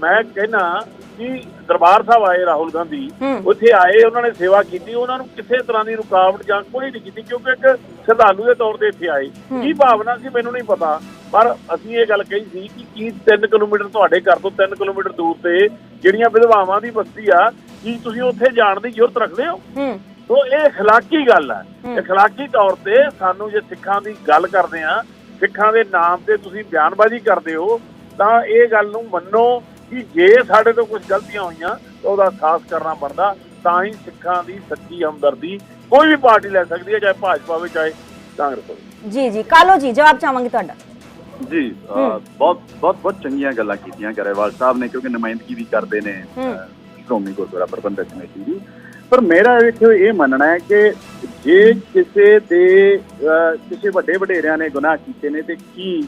ਮੈਂ ਕਹਿਣਾ ਕਿ ਦਰਬਾਰ ਸਾਹਿਬ ਆਏ ਰਾਹੁਲ ਗਾਂਧੀ ਹੂੰ। ਉੱਥੇ ਆਏ ਉਹਨਾਂ ਨੇ ਸੇਵਾ ਕੀਤੀ ਉਹਨਾਂ ਨੂੰ ਕਿਸੇ ਤਰ੍ਹਾਂ ਦੀ ਰੁਕਾਵਟ ਜਾਂ ਕੋਈ ਨਹੀਂ ਕੀਤੀ ਕਿਉਂਕਿ ਇੱਕ ਸ਼ਰਧਾਲੂ ਦੇ ਤੌਰ ਤੇ ਇੱਥੇ ਆਏ ਕੀ ਭਾਵਨਾ ਸੀ ਮੈਨੂੰ ਨਹੀਂ ਪਤਾ ਪਰ ਅਸੀਂ ਇਹ ਗੱਲ ਕਹੀ ਸੀ ਕਿ ਕੀ 3 ਕਿਲੋਮੀਟਰ ਤੁਹਾਡੇ ਘਰ ਤੋਂ 3 ਕਿਲੋਮੀਟਰ ਦੂਰ ਤੇ ਜਿਹੜੀਆਂ ਵਿਧਵਾਵਾਂ ਦੀ ਬਸਤੀ ਆ ਕੀ ਤੁਸੀਂ ਉੱਥੇ ਜਾਣ ਦੀ ਜ਼ਰੂਰਤ ਰੱਖਦੇ ਹੋ ਹੂੰ ਸੋ ਇਹ اخلاقی ਗੱਲ ਹੈ اخلاقی ਤੌਰ ਤੇ ਸਾਨੂੰ ਜੇ ਸਿੱਖਾਂ ਦੀ ਗੱਲ ਕਰਦੇ ਆ ਸਿੱਖਾਂ ਦੇ ਨਾਮ ਤੇ ਤੁਸੀਂ ਬਿਆਨਬਾਜ਼ੀ ਕਰਦੇ ਹੋ ਤਾਂ ਇਹ ਗੱਲ ਨੂੰ ਮੰਨੋ ਕਿ ਜੇ ਸਾਡੇ ਤੋਂ ਕੁਝ ਗਲਤੀਆਂ ਹੋਈਆਂ ਤਾਂ ਉਹਦਾ ਸਾਫ਼ ਕਰਨਾ ਬਣਦਾ ਤਾਂ ਹੀ ਸਿੱਖਾਂ ਦੀ ਸੱਚੀ ਹਮਦਰਦੀ ਕੋਈ ਵੀ ਪਾਰਟੀ ਲੈ ਸਕਦੀ ਹੈ ਚਾਹੇ ਭਾਜਪਾ ਹੋਵੇ ਚਾਹੇ ਕਾਂਗਰਸ ਹੋਵੇ। ਜੀ ਜੀ। ਕਾਲੋ ਜੀ ਜਵਾਬ ਚਾਹਾਂਗੇ ਤੁਹਾਡਾ। ਜੀ ਬਹੁਤ ਬਹੁਤ ਬਹੁਤ ਚੰਗੀਆਂ ਗੱਲਾਂ ਕੀਤੀਆਂ ਗਰੇਵਾਲ ਸਾਹਿਬ ਨੇ ਕਿਉਂਕਿ ਨੁਮਾਇੰਦਗੀ ਵੀ ਕਰਦੇ ਨੇ ਸ਼੍ਰੋਮਣੀ ਗੁਰਦੁਆਰਾ ਪ੍ਰਬੰਧਕ ਕਮੇਟੀ ਦੀ। ਪਰ ਮੇਰਾ ਵੇਖਿਓ ਇਹ ਮੰਨਣਾ ਹੈ ਕਿ ਜੇ ਕਿਸੇ ਦੇ ਅਹ, ਕਿਸੇ ਵੱਡੇ ਵਡੇਰਿਆਂ ਨੇ ਗੁਨਾਹ ਕੀਤੇ ਨੇ ਤੇ ਕੀ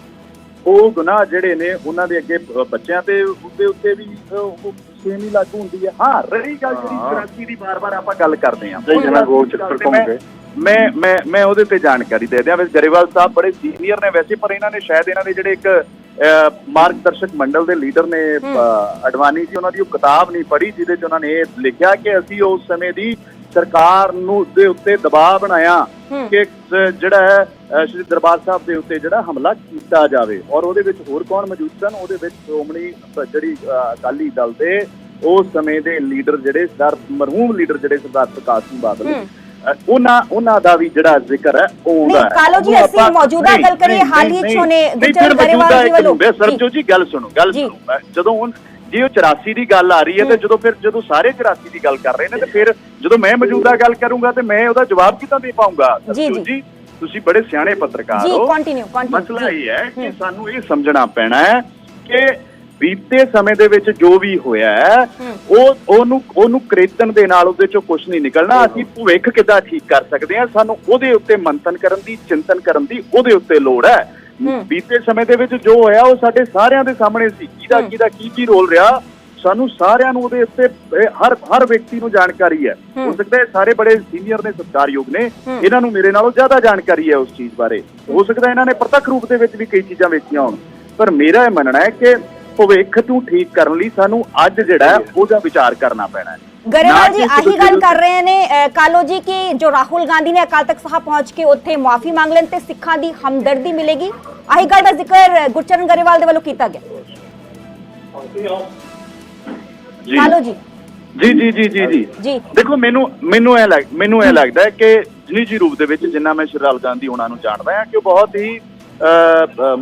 ਉਹ ਗੁਨਾਹ ਜਿਹੜੇ ਨੇ ਉਹਨਾਂ ਦੇ ਅੱਗੇ ਬੱਚਿਆਂ ਤੇ ਉਹਦੇ ਉੱਤੇ ਵੀ ਉਹ ਸੇਮ ਹੀ ਲਾਗੂ ਹੁੰਦੀ ਹੈ? ਹਾਂ ਰਹੀ ਗੱਲ ਜਿਹੜੀ ਕ੍ਰਾਂਤੀ ਦੀ ਬਾਰ-ਬਾਰ ਆਪਾਂ ਗੱਲ ਕਰਦੇ ਹਾਂ। ਸਹੀ ਜਨਾਬ, ਗੋਲ ਚੱਕਰ ਘੁੰਮ ਗਏ। ਮੈਂ ਮੈਂ ਮੈਂ ਉਹਦੇ ਤੇ ਜਾਣਕਾਰੀ ਦੇ ਦਿਆਂ। ਵੈਸੇ ਗਰੇਵਾਲ ਸਾਹਿਬ ਬੜੇ ਸੀਨੀਅਰ ਨੇ ਵੈਸੇ ਪਰ ਇਹਨਾਂ ਨੇ ਸ਼ਾਇਦ ਇਹਨਾਂ ਦੇ ਜਿਹੜੇ ਇੱਕ ਅਹ, ਮਾਰਗਦਰਸ਼ਕ ਮੰਡਲ ਦੇ ਲੀਡਰ ਨੇ ਅਡਵਾਨੀ ਜੀ ਉਹਨਾਂ ਦੀ ਉਹ ਕਿਤਾਬ ਨਹੀਂ ਪੜ੍ਹੀ ਜਿਹਦੇ ਚ ਉਹਨਾਂ ਨੇ ਇਹ ਲਿਖਿਆ ਕਿ ਅਸੀਂ ਉਸ ਸਮੇਂ ਦੀ ਸਰਕਾਰ ਨੂੰ ਦੇ ਉੱਤੇ ਦਬਾਅ ਬਣਾਇਆ। ਕਿ ਜਿਹੜਾ ਹੈ ਸ਼੍ਰੀ ਦਰਬਾਰ ਸਾਹਿਬ ਦੇ ਉੱਤੇ ਜਿਹੜਾ ਹਮਲਾ ਕੀਤਾ ਜਾਵੇ ਔਰ ਉਹਦੇ ਵਿੱਚ ਹੋਰ ਕੌਣ ਮੌਜੂਦ ਸਨ ਉਹਦੇ ਵਿੱਚ ਸ਼੍ਰੋਮਣੀ ਜਿਹੜੀ ਅਕਾਲੀ ਦਲ ਦੇ ਉਸ ਸਮੇਂ ਦੇ ਲੀਡਰ ਜਿਹੜੇ ਸਰਦਾਰ ਮਰਹੂਮ ਲੀਡਰ ਜਿਹੜੇ ਸਰਦਾਰ ਪ੍ਰਕਾਸ਼ ਸਿੰਘ ਬਾਦਲ ਉਹਨਾਂ ਉਹਨਾਂ ਦਾ ਵੀ ਜਿਹੜਾ ਜ਼ਿਕਰ ਹੈ ਉਹਦਾ ਹੈ। ਕਾਲੋ ਜੀ, ਅਸੀਂ ਮੌਜੂਦਾ ਗੱਲ ਕਰੀਏ, ਹਾਲ ਹੀ ਚ ਗੁਰਚਰਨ ਫਿਰ ਗਰੇਵਾਲ ਜੀ ਵੱਲੋਂ- ਸਰਬਜੋਤ ਜੀ ਗੱਲ ਸੁਣੋ ਗੱਲ। ਸੁਣੋ ਜਦੋਂ ਜੇ ਉਹ 84 ਦੀ ਗੱਲ ਆ ਰਹੀ ਹੈ ਤੇ ਜਦੋਂ ਫਿਰ ਜਦੋਂ ਸਾਰੇ 84 ਦੀ ਗੱਲ ਕਰ ਰਹੇ ਨੇ ਤੇ ਫਿਰ ਜਦੋਂ ਮੈਂ ਮੌਜੂਦਾ ਗੱਲ ਕਰੂੰਗਾ ਤੇ ਮੈਂ ਉਹਦਾ ਜਵਾਬ ਕਿੱਦਾਂ ਦੇ ਪਾਉਂਗਾ ਜੀ। ਤੁਸੀਂ ਬੜੇ ਸਿਆਣੇ ਪੱਤਰਕਾਰ ਜੀ ਹੋ। ਕੰਟੀਨਿਊ ਕੰਟੀਨਿਊ ਮਸਲਾ ਇਹ ਹੈ ਕਿ ਸਾਨੂੰ ਇਹ ਸਮਝਣਾ ਪੈਣਾ ਹੈ ਕਿ ਬੀਤੇ ਸਮੇਂ ਦੇ ਵਿੱਚ ਜੋ ਵੀ ਹੋਇਆ ਹੈ ਉਹ ਉਹਨੂੰ ਉਹਨੂੰ ਕ੍ਰੇਤਨ ਦੇ ਨਾਲ ਉਹਦੇ ਚੋਂ ਕੁਝ ਨਹੀਂ ਨਿਕਲਣਾ। ਅਸੀਂ ਭਵਿੱਖ ਕਿੱਦਾਂ ਠੀਕ ਕਰ ਸਕਦੇ ਹਾਂ? ਸਾਨੂੰ ਉਹਦੇ ਉੱਤੇ ਮੰਥਨ ਕਰਨ ਦੀ ਚਿੰਤਨ ਕਰਨ ਦੀ ਉਹਦੇ ਉੱਤੇ ਲੋੜ ਹੂੰ। ਬੀਤੇ ਸਮੇਂ ਦੇ ਵਿੱਚ ਜੋ ਹੋਇਆ ਉਹ ਸਾਡੇ ਸਾਰਿਆਂ ਦੇ ਸਾਹਮਣੇ ਸੀ। ਕਿਹਦਾ। ਕਿਹਦਾ ਕੀ ਕੀ ਰੋਲ ਰਿਹਾ? ਸਾਨੂੰ ਸਾਰਿਆਂ ਨੂੰ ਉਹਦੇ ਉੱਤੇ ਹਰ ਹਰ ਵਿਅਕਤੀ ਨੂੰ ਜਾਣਕਾਰੀ ਹੈ। ਹੋ। ਸਕਦਾ ਹੈ ਸਾਰੇ ਬੜੇ ਸੀਨੀਅਰ ਨੇ ਸਤਿਕਾਰਯੋਗ ਨੇ। ਇਹਨਾਂ ਨੂੰ ਮੇਰੇ ਨਾਲੋਂ ਜ਼ਿਆਦਾ ਜਾਣਕਾਰੀ ਹੈ ਉਸ ਚੀਜ਼ ਬਾਰੇ। ਹੋ। ਸਕਦਾ ਇਹਨਾਂ ਨੇ ਪ੍ਰਤੱਖ ਰੂਪ ਦੇ ਵਿੱਚ ਵੀ ਕਈ ਚੀਜ਼ਾਂ ਵੇਖੀਆਂ ਹੋਣ। ਪਰ ਮੇਰਾ ਇਹ ਮੰਨਣਾ ਹੈ ਕਿ ਭਵਿੱਖ ਨੂੰ ਠੀਕ ਕਰਨ ਲਈ ਸਾਨੂੰ ਅੱਜ ਜਿਹੜਾ ਉਹਦਾ ਵਿਚਾਰ ਕਰਨਾ ਪੈਣਾ ਹੈ। ਗਰੇਵਾਲ ਜੀ ਆਹੀ ਗੱਲ ਕਰ ਰਹੇ ਨੇ ਕਾਲੋ ਜੀ ਕਿ ਜੋ ਰਾਹੁਲ ਗਾਂਧੀ ਨੇ ਅਕਾਲ ਤਖਤ ਸਾਹਿਬ ਪਹੁੰਚ ਕੇ ਉੱਥੇ ਮਾਫੀ ਮੰਗ ਲੈਣ ਤੇ ਸਿੱਖਾਂ ਦੀ ਹਮਦਰਦੀ ਮਿਲੇਗੀ। ਆਹੀ ਗੱਲ ਦਾ ਜ਼ਿਕਰ ਗੁਰਚਰਨ ਗਰੇਵਾਲ ਦੇ ਵੱਲੋਂ ਕੀਤਾ ਗਿਆ। ਜੀ। ਕਾਲੋ ਜੀ। ਜੀ ਜੀ ਜੀ ਜੀ ਜੀ। ਜੀ। ਦੇਖੋ ਮੈਨੂੰ ਮੈਨੂੰ ਇਹ ਲੱਗ ਮੈਨੂੰ ਇਹ ਲੱਗਦਾ ਹੈ ਕਿ ਨਿੱਜੀ ਰੂਪ ਦੇ ਵਿੱਚ ਜਿੰਨਾ ਮੈਂ ਸ਼੍ਰੀ ਰਾਹੁਲ ਗਾਂਧੀ ਉਹਨਾਂ ਨੂੰ ਜਾਣਦਾ ਹਾਂ ਕਿ ਉਹ ਬਹੁਤ ਹੀ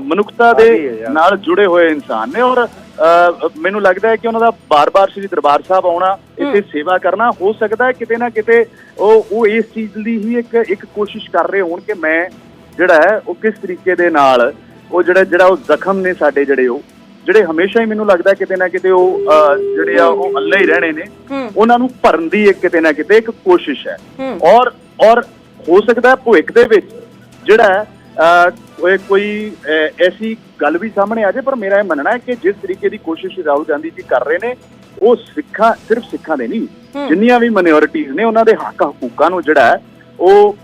ਮਨੁੱਖਤਾ ਦੇ ਨਾਲ ਜੁੜੇ ਹੋਏ ਇਨਸਾਨ ਨੇ ਔਰ ਮੈਨੂੰ ਲੱਗਦਾ ਹੈ ਕਿ ਉਹਨਾਂ ਦਾ ਬਾਰ-ਬਾਰ ਸ਼੍ਰੀ ਦਰਬਾਰ ਸਾਹਿਬ ਆਉਣਾ ਇੱਥੇ ਸੇਵਾ ਕਰਨਾ ਹੋ ਸਕਦਾ ਹੈ ਕਿਤੇ ਨਾ ਕਿਤੇ ਉਹ ਉਹ ਇਸ ਚੀਜ਼ ਲਈ ਹੀ ਇੱਕ ਇੱਕ ਕੋਸ਼ਿਸ਼ ਕਰ ਰਹੇ ਹੋਣ ਕਿ ਮੈਂ ਜਿਹੜਾ ਹੈ ਉਹ ਕਿਸ ਤਰੀਕੇ ਦੇ ਨਾਲ ਉਹ ਜਿਹੜਾ ਜਿਹੜਾ ਉਹ ਜ਼ਖਮ ਨੇ ਸਾਡੇ ਜਿਹੜੇ ਉਹ ਜਿਹੜੇ ਹਮੇਸ਼ਾ ਹੀ ਮੈਨੂੰ ਲੱਗਦਾ ਕਿਤੇ ਨਾ ਕਿਤੇ ਉਹ ਜਿਹੜੇ ਆ ਉਹ ਅੱਲੇ ਹੀ ਰਹਿਣੇ ਨੇ ਉਹਨਾਂ ਨੂੰ ਭਰਨ ਦੀ ਇੱਕ ਕਿਤੇ ਨਾ ਕਿਤੇ ਇੱਕ ਕੋਸ਼ਿਸ਼ ਹੈ। ਔਰ ਔਰ ਹੋ ਸਕਦਾ ਹੈ ਭਵਿੱਖ ਦੇ ਵਿੱਚ ਜਿਹੜਾ ਅਹ, ਕੋਈ ਐਸੀ ਗੱਲ ਵੀ ਸਾਹਮਣੇ ਆ ਜਾਏ ਪਰ ਮੇਰਾ ਇਹ ਮੰਨਣਾ ਹੈ ਕਿ ਜਿਸ ਤਰੀਕੇ ਦੀ ਕੋਸ਼ਿਸ਼ ਰਾਹੁਲ ਗਾਂਧੀ ਜੀ ਕਰ ਰਹੇ ਨੇ ਉਹ ਸਿੱਖਾਂ ਸਿਰਫ ਸਿੱਖਾਂ ਦੇ ਨਹੀਂ। ਜਿੰਨੀਆਂ ਵੀ ਮਾਈਨੋਰਿਟੀਜ਼ ਨੇ ਉਹਨਾਂ ਦੇ ਹੱਕ ਹਕੂਕਾਂ ਨੂੰ ਜਿਹੜਾ ਉਹ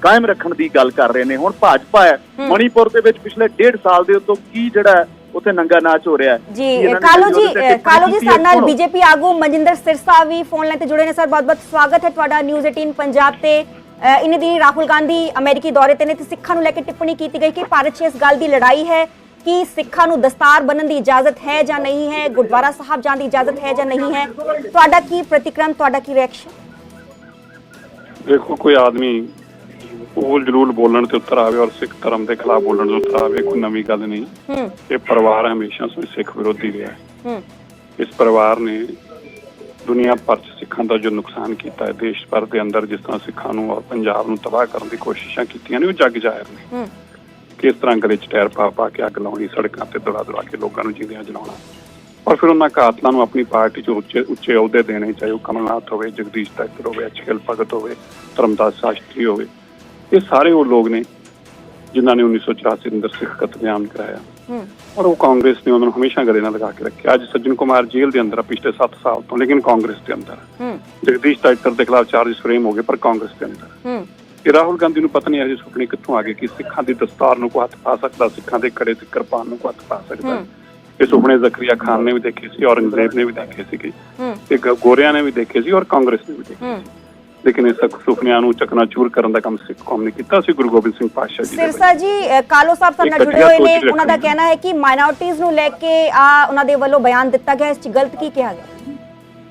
ਕਾਇਮ ਰੱਖਣ ਦੀ ਗੱਲ ਕਰ ਰਹੇ ਨੇ ਹੁਣ ਭਾਜਪਾ ਹੈ। ਮਣੀਪੁਰ ਦੇ ਵਿੱਚ ਪਿਛਲੇ ਡੇਢ ਸਾਲ ਦੇ ਉੱਤੋਂ ਕੀ ਜਿਹੜਾ ਉੱਥੇ ਨੰਗਾ ਨਾਚ ਹੋ ਰਿਹਾ ਹੈ ਜੀ ਕਾਲੋ ਜੀ ਕਾਲੋ ਜੀ? ਸਾਡੇ ਨਾਲ। ਬੀਜੇਪੀ ਆਗੂ ਮਨਜਿੰਦਰ ਸਿਰਸਾ ਵੀ ਫੋਨ ਲਾਈਨ ਤੇ ਜੁੜੇ ਨੇ ਸਰ ਬਹੁਤ ਬਹੁਤ ਸਵਾਗਤ ਹੈ ਤੁਹਾਡਾ ਨਿਊਜ਼ 18 ਪੰਜਾਬ ਤੇ ਅ, ਇਹਨੇ ਦੀ ਰਾਹੁਲ ਗਾਂਧੀ ਅਮਰੀਕੀ ਦੌਰੇ ਤੇ ਨੇ ਤੇ ਸਿੱਖਾਂ ਨੂੰ ਲੈ ਕੇ ਟਿੱਪਣੀ ਕੀਤੀ ਗਈ ਕਿ ਭਾਰਤ 'ਚ ਇਸ ਗੱਲ ਦੀ ਲੜਾਈ ਹੈ ਕਿ ਸਿੱਖਾਂ ਨੂੰ ਦਸਤਾਰ ਬੰਨਣ ਦੀ ਇਜਾਜ਼ਤ ਹੈ ਜਾਂ ਨਹੀਂ ਹੈ ਗੁਰਦੁਆਰਾ ਸਾਹਿਬ ਜਾਣ ਦੀ ਇਜਾਜ਼ਤ ਹੈ ਜਾਂ ਨਹੀਂ ਹੈ? ਤੁਹਾਡਾ ਕੀ ਪ੍ਰਤੀਕਰਮ ਤੁਹਾਡਾ ਕੀ ਰਿਐਕਸ਼ਨ ਦੇਖੋ ਕੋਈ ਆਦਮੀ ਉਹ ਜਰੂਰ ਬੋਲਣ ਤੇ ਉੱਤਰ ਆਵੇ ਔਰ ਸਿੱਖ ਧਰਮ ਦੇ ਖਿਲਾਫ ਬੋਲਣ ਤੇ ਉੱਤਰ ਆਵੇ ਕੋਈ ਨਵੀਂ ਗੱਲ ਨਹੀਂ। ਇਹ ਪਰਿਵਾਰ ਹਮੇਸ਼ਾ ਸਿੱਖ ਵਿਰੋਧੀ ਰਿਹਾ ਹੂੰ। ਇਸ ਪਰਿਵਾਰ ਨੇ ਦੁਨੀਆ ਭਰ 'ਚ ਸਿੱਖਾਂ ਦਾ ਜੋ ਨੁਕਸਾਨ ਕੀਤਾ ਹੈ ਦੇਸ਼ ਭਰ ਦੇ ਅੰਦਰ ਜਿਸ ਤਰ੍ਹਾਂ ਸਿੱਖਾਂ ਨੂੰ ਔਰ ਪੰਜਾਬ ਨੂੰ ਤਬਾਹ ਕਰਨ ਦੀ ਕੋਸ਼ਿਸ਼ਾਂ ਕੀਤੀਆਂ ਨੇ ਉਹ ਜੱਗ ਜ਼ਾਹਿਰ ਨੇ। ਕਿਸ ਤਰ੍ਹਾਂ ਗਲੇ 'ਚ ਟਾਇਰ ਪਾ ਪਾ ਕੇ ਅੱਗ ਲਾਉਣੀ ਸੜਕਾਂ ਤੇ ਦੌੜਾ ਦੌੜਾ ਕੇ ਲੋਕਾਂ ਨੂੰ ਜਿੰਦਿਆਂ ਜਲਾਉਣਾ ਔਰ ਫਿਰ ਉਹਨਾਂ ਕਾਤਲਾਂ ਨੂੰ ਆਪਣੀ ਪਾਰਟੀ 'ਚ ਉੱਚੇ ਉੱਚੇ ਅਹੁਦੇ ਦੇਣੇ ਚਾਹੇ ਉਹ ਕਮਲਨਾਥ ਹੋਵੇ ਜਗਦੀਸ਼ ਟੱਕਰ ਹੋਵੇ ਅਚਕਲ ਭਗਤ ਹੋਵੇ ਧਰਮਦਾਸ ਸ਼ਾਸਤਰੀ ਹੋਵੇ ਇਹ ਸਾਰੇ ਉਹ ਲੋਕ ਨੇ ਜਿਨ੍ਹਾਂ ਨੇ 1984 ਦੇ ਅੰਦਰ ਸਿੱਖ ਕਤਲੇਆਮ ਕਰਾਇਆ। ਹੂੰ। ਔਰ ਉਹ ਕਾਂਗਰਸ ਨੇ ਉਹਨਾਂ ਨੂੰ ਹਮੇਸ਼ਾ ਗਲੇ ਨਾਲ ਲਗਾ ਕੇ ਰੱਖਿਆ। ਅੱਜ ਸੱਜਣ ਕੁਮਾਰ ਜੇਲ੍ਹ ਦੇ ਅੰਦਰ ਆ ਪਿਛਲੇ 7 ਸਾਲ ਤੋਂ ਲੇਕਿਨ ਕਾਂਗਰਸ ਦੇ ਅੰਦਰ ਹੂੰ। ਜਗਦੀਸ਼ ਟਾਈਟਰ ਦੇ ਖਿਲਾਫ ਚਾਰजेस ਫਰੇਮ ਹੋ ਗਏ ਪਰ ਕਾਂਗਰਸ ਦੇ ਅੰਦਰ ਹੂੰ। ਇਹ ਰਾਹੁਲ ਗਾਂਧੀ ਨੂੰ ਪਤਾ ਨਹੀਂ ਅਜੇ ਸੁਪਨੇ ਕਿੱਥੋਂ ਆ ਗਏ ਕਿ ਸਿੱਖਾਂ ਦੀ ਦਸਤਾਰ ਨੂੰ ਕੋ ਹੱਥ ਪਾ ਸਕਦਾ ਸਿੱਖਾਂ ਦੇ ਕੜੇ ਤੇ ਕਿਰਪਾਨ ਨੂੰ ਕੋ ਹੱਥ ਪਾ ਸਕਦਾ। ਇਹ ਸੁਪਨੇ ਜ਼ਕਰੀਆ ਖਾਨ ਨੇ ਵੀ ਦੇਖੇ ਸੀ ਔਰੰਗਜ਼ੇਬ ਨੇ ਵੀ ਦੇਖੇ ਸੀ ਹੂੰ। ਤੇ ਗੋਰਿਆਂ ਨੇ ਵੀ ਦੇਖੇ ਸੀ ਔਰ ਕਾਂਗਰਸ ਨੇ ਵੀ ਦੇਖੇ ਹੂੰ। ਲੇਕਿਨ ਇਹ ਸਖ ਸੁਪਨਿਆਂ ਨੂੰ ਚਕਨਾਚੂਰ ਕਰਨ ਦਾ ਕੰਮ ਸਿੱਖ ਕੌਮ ਨੇ ਕੀਤਾ ਸੀ ਗੁਰੂ ਗੋਬਿੰਦ ਸਿੰਘ ਪਾਤਸ਼ਾਹ ਜੀ ਸਿਰਸਾ ਜੀ ਕਾਲੋ ਸਾਹਿਬ ਸਾਡੇ ਨਾਲ ਜੁੜੇ ਹੋਏ ਨੇ ਉਹਨਾਂ ਦਾ। ਕਹਿਣਾ ਹੈ ਕਿ ਮਾਈਨੋਰਟੀਜ਼ ਨੂੰ ਲੈ ਕੇ ਆ ਉਹਨਾਂ ਦੇ ਵੱਲੋਂ ਬਿਆਨ ਦਿੱਤਾ ਗਿਆ ਇਸ ਚ ਗਲਤ ਕੀ ਕਿਹਾ ਗਿਆ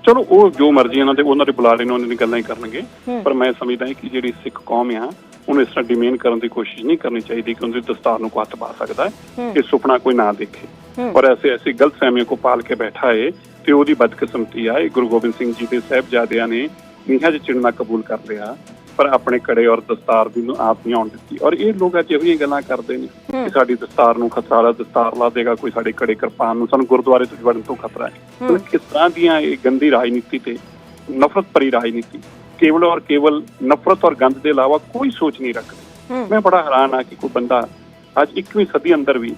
ਚਲੋ ਉਹ ਜੋ ਮਰਜ਼ੀ ਇਹਨਾਂ ਦੇ ਉਹਨਾਂ ਦੇ ਬੁਲਾਰੇ ਨੇ ਉਹਨਾਂ ਦੀ ਗੱਲਾਂ ਹੀ ਕਰਨਗੇ। ਪਰ ਮੈਂ ਸਮਝਦਾ ਹਾਂ ਕਿ ਜਿਹੜੀ ਸਿੱਖ ਕੌਮ ਆ ਉਹਨੂੰ ਇਸ ਤਰ੍ਹਾਂ ਡਿਮੇਨ ਕਰਨ ਦੀ ਕੋਸ਼ਿਸ਼ ਨਹੀਂ ਕਰਨੀ ਚਾਹੀਦੀ ਕਿ ਉਹਦੀ ਦਸਤਾਰ ਨੂੰ ਹੱਥ ਪਾ ਸਕਦਾ ਹੈ। ਇਹ ਸੁਪਨਾ ਕੋਈ ਨਾ ਦੇਖੇ। ਔਰ ਐਸੇ ਐਸੀ ਗਲਤ ਫਹਿਮੀਆਂ ਕੋ ਪਾਲ ਕੇ ਬੈਠਾ ਹੈ ਤੇ ਉਹਦੀ ਬਦਕਿਸਮਤੀ ਆ ਇਹ ਗੁਰੂ ਗੋਬਿੰਦ ਸਿੰਘ ਜੀ ਦੇ ਸਾਹਿਬਜ਼ਾਦਿਆਂ ਨੇ ਨੀਹਾਂ 'ਚ ਚਿਣਨਾ ਕਬੂਲ ਕਰ ਲਿਆ ਪਰ ਆਪਣੇ ਕੜੇ ਔਰ ਦਸਤਾਰ ਦੀ ਨੂੰ ਆਪ ਨਹੀਂ ਆਉਣ ਦਿੱਤੀ। ਔਰ ਇਹ ਲੋਕ ਅੱਜ ਇਹੋ ਗੱਲਾਂ ਕਰਦੇ ਨੇ ਕਿ ਸਾਡੀ ਦਸਤਾਰ ਨੂੰ ਖਤਰਾ ਲਾ ਦਸਤਾਰ ਲਾ ਦੇਗਾ ਕੋਈ ਸਾਡੇ ਕੜੇ ਕਿਰਪਾਨ ਨੂੰ ਸਾਨੂੰ ਗੁਰਦੁਆਰੇ ਤੋਂ ਵੜਨ ਤੋਂ ਖਤਰਾ ਹੈ। ਕਿਸ ਤਰ੍ਹਾਂ ਦੀਆਂ ਇਹ ਗੰਦੀ ਰਾਜਨੀਤੀ ਤੇ ਨਫ਼ਰਤ ਭਰੀ ਰਾਜਨੀਤੀ ਕੇਵਲ ਔਰ ਕੇਵਲ ਨਫ਼ਰਤ ਔਰ ਗੰਦ ਦੇ ਇਲਾਵਾ ਕੋਈ ਸੋਚ ਨਹੀਂ ਰੱਖਦੀ। ਮੈਂ ਬੜਾ ਹੈਰਾਨ ਆ ਕਿ ਕੋਈ ਬੰਦਾ ਅੱਜ 21ਵੀਂ ਸਦੀ ਅੰਦਰ ਵੀ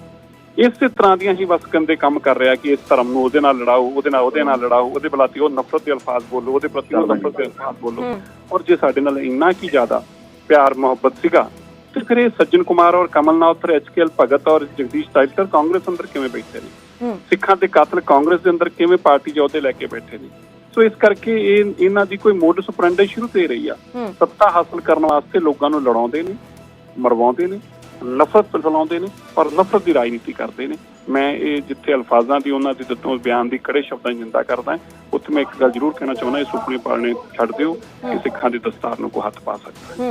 ਇਸੇ ਤਰ੍ਹਾਂ ਦੀਆਂ ਹੀ ਬਸ ਗੰਦੇ ਕੰਮ ਕਰ ਰਿਹਾ ਕਿ ਇਸ ਧਰਮ ਨੂੰ ਉਹਦੇ ਨਾਲ ਲੜਾਓ ਉਹਦੇ ਨਾਲ ਉਹਦੇ ਨਾਲ ਲੜਾਓ ਉਹਦੇ ਬਲਾਤੀ ਉਹ ਨਫ਼ਰਤ ਦੇ ਅਲਫਾਜ਼ ਬੋਲੋ ਉਹਦੇ ਪ੍ਰਤੀ ਉਹ ਨਫ਼ਰਤ ਦੇ ਅਲਫਾਜ਼ ਬੋਲੋ। ਔਰ ਜੇ ਸਾਡੇ ਨਾਲ ਇੰਨਾ ਕੀ ਜ਼ਿਆਦਾ ਪਿਆਰ ਮੁਹੱਬਤ ਸੀਗਾ ਤੇ ਫਿਰ ਇਹ ਸੱਜਣ ਕੁਮਾਰ ਔਰ ਕਮਲਨਾਥ ਔਰ ਐਚਕੇਐਲ ਭਗਤ ਔਰ ਜਗਦੀਸ਼ ਟਾਈਟਰ ਕਾਂਗਰਸ ਅੰਦਰ ਕਿਵੇਂ ਬੈਠੇ ਨੇ? ਸਿੱਖਾਂ ਦੇ ਕਾਤਲ ਕਾਂਗਰਸ ਦੇ ਅੰਦਰ ਕਿਵੇਂ ਪਾਰਟੀ ਦੇ ਅਹੁਦੇ ਲੈ ਕੇ ਬੈਠੇ ਨੇ? ਸੋ ਇਸ ਕਰਕੇ ਇਹ ਇਹਨਾਂ ਦੀ ਕੋਈ ਮੋਡਸ ਆਪਰੈਂਡੀ ਸ਼ੁਰੂ ਤੇ ਰਹੀ ਆ। ਸੱਤਾ ਹਾਸਲ ਕਰਨ ਵਾਸਤੇ ਲੋਕਾਂ ਨੂੰ ਲੜਾਉਂਦੇ ਨੇ ਮਰਵਾਉਂਦੇ ਨੇ। ਨਫ਼ਰਤ ਫੈਲਾਉਂਦੇ ਨੇ ਔਰ ਨਫ਼ਰਤ ਦੀ ਰਾਜਨੀਤੀ ਕਰਦੇ ਨੇ। ਮੈਂ ਇਹ ਜਿੱਥੇ ਅਲਫਾਜ਼ਾਂ ਦੀ ਉਹਨਾਂ ਦੀ ਦਿੱਤੋਂ ਬਿਆਨ ਦੀ ਕੜੇ ਸ਼ਬਦਾਂ ਨਿੰਦਾ ਕਰਦਾ ਹਾਂ, ਉੱਥੇ ਮੈਂ ਇੱਕ ਗੱਲ ਜ਼ਰੂਰ ਕਹਿਣਾ ਚਾਹੁੰਦਾ ਇਹ ਸੁਪਨੇ ਪਾਲਣੇ ਛੱਡ ਦਿਓ ਕਿ ਸਿੱਖਾਂ ਦੀ ਦਸਤਾਰ ਨੂੰ ਕੋਈ ਹੱਥ ਪਾ ਸਕਦਾ।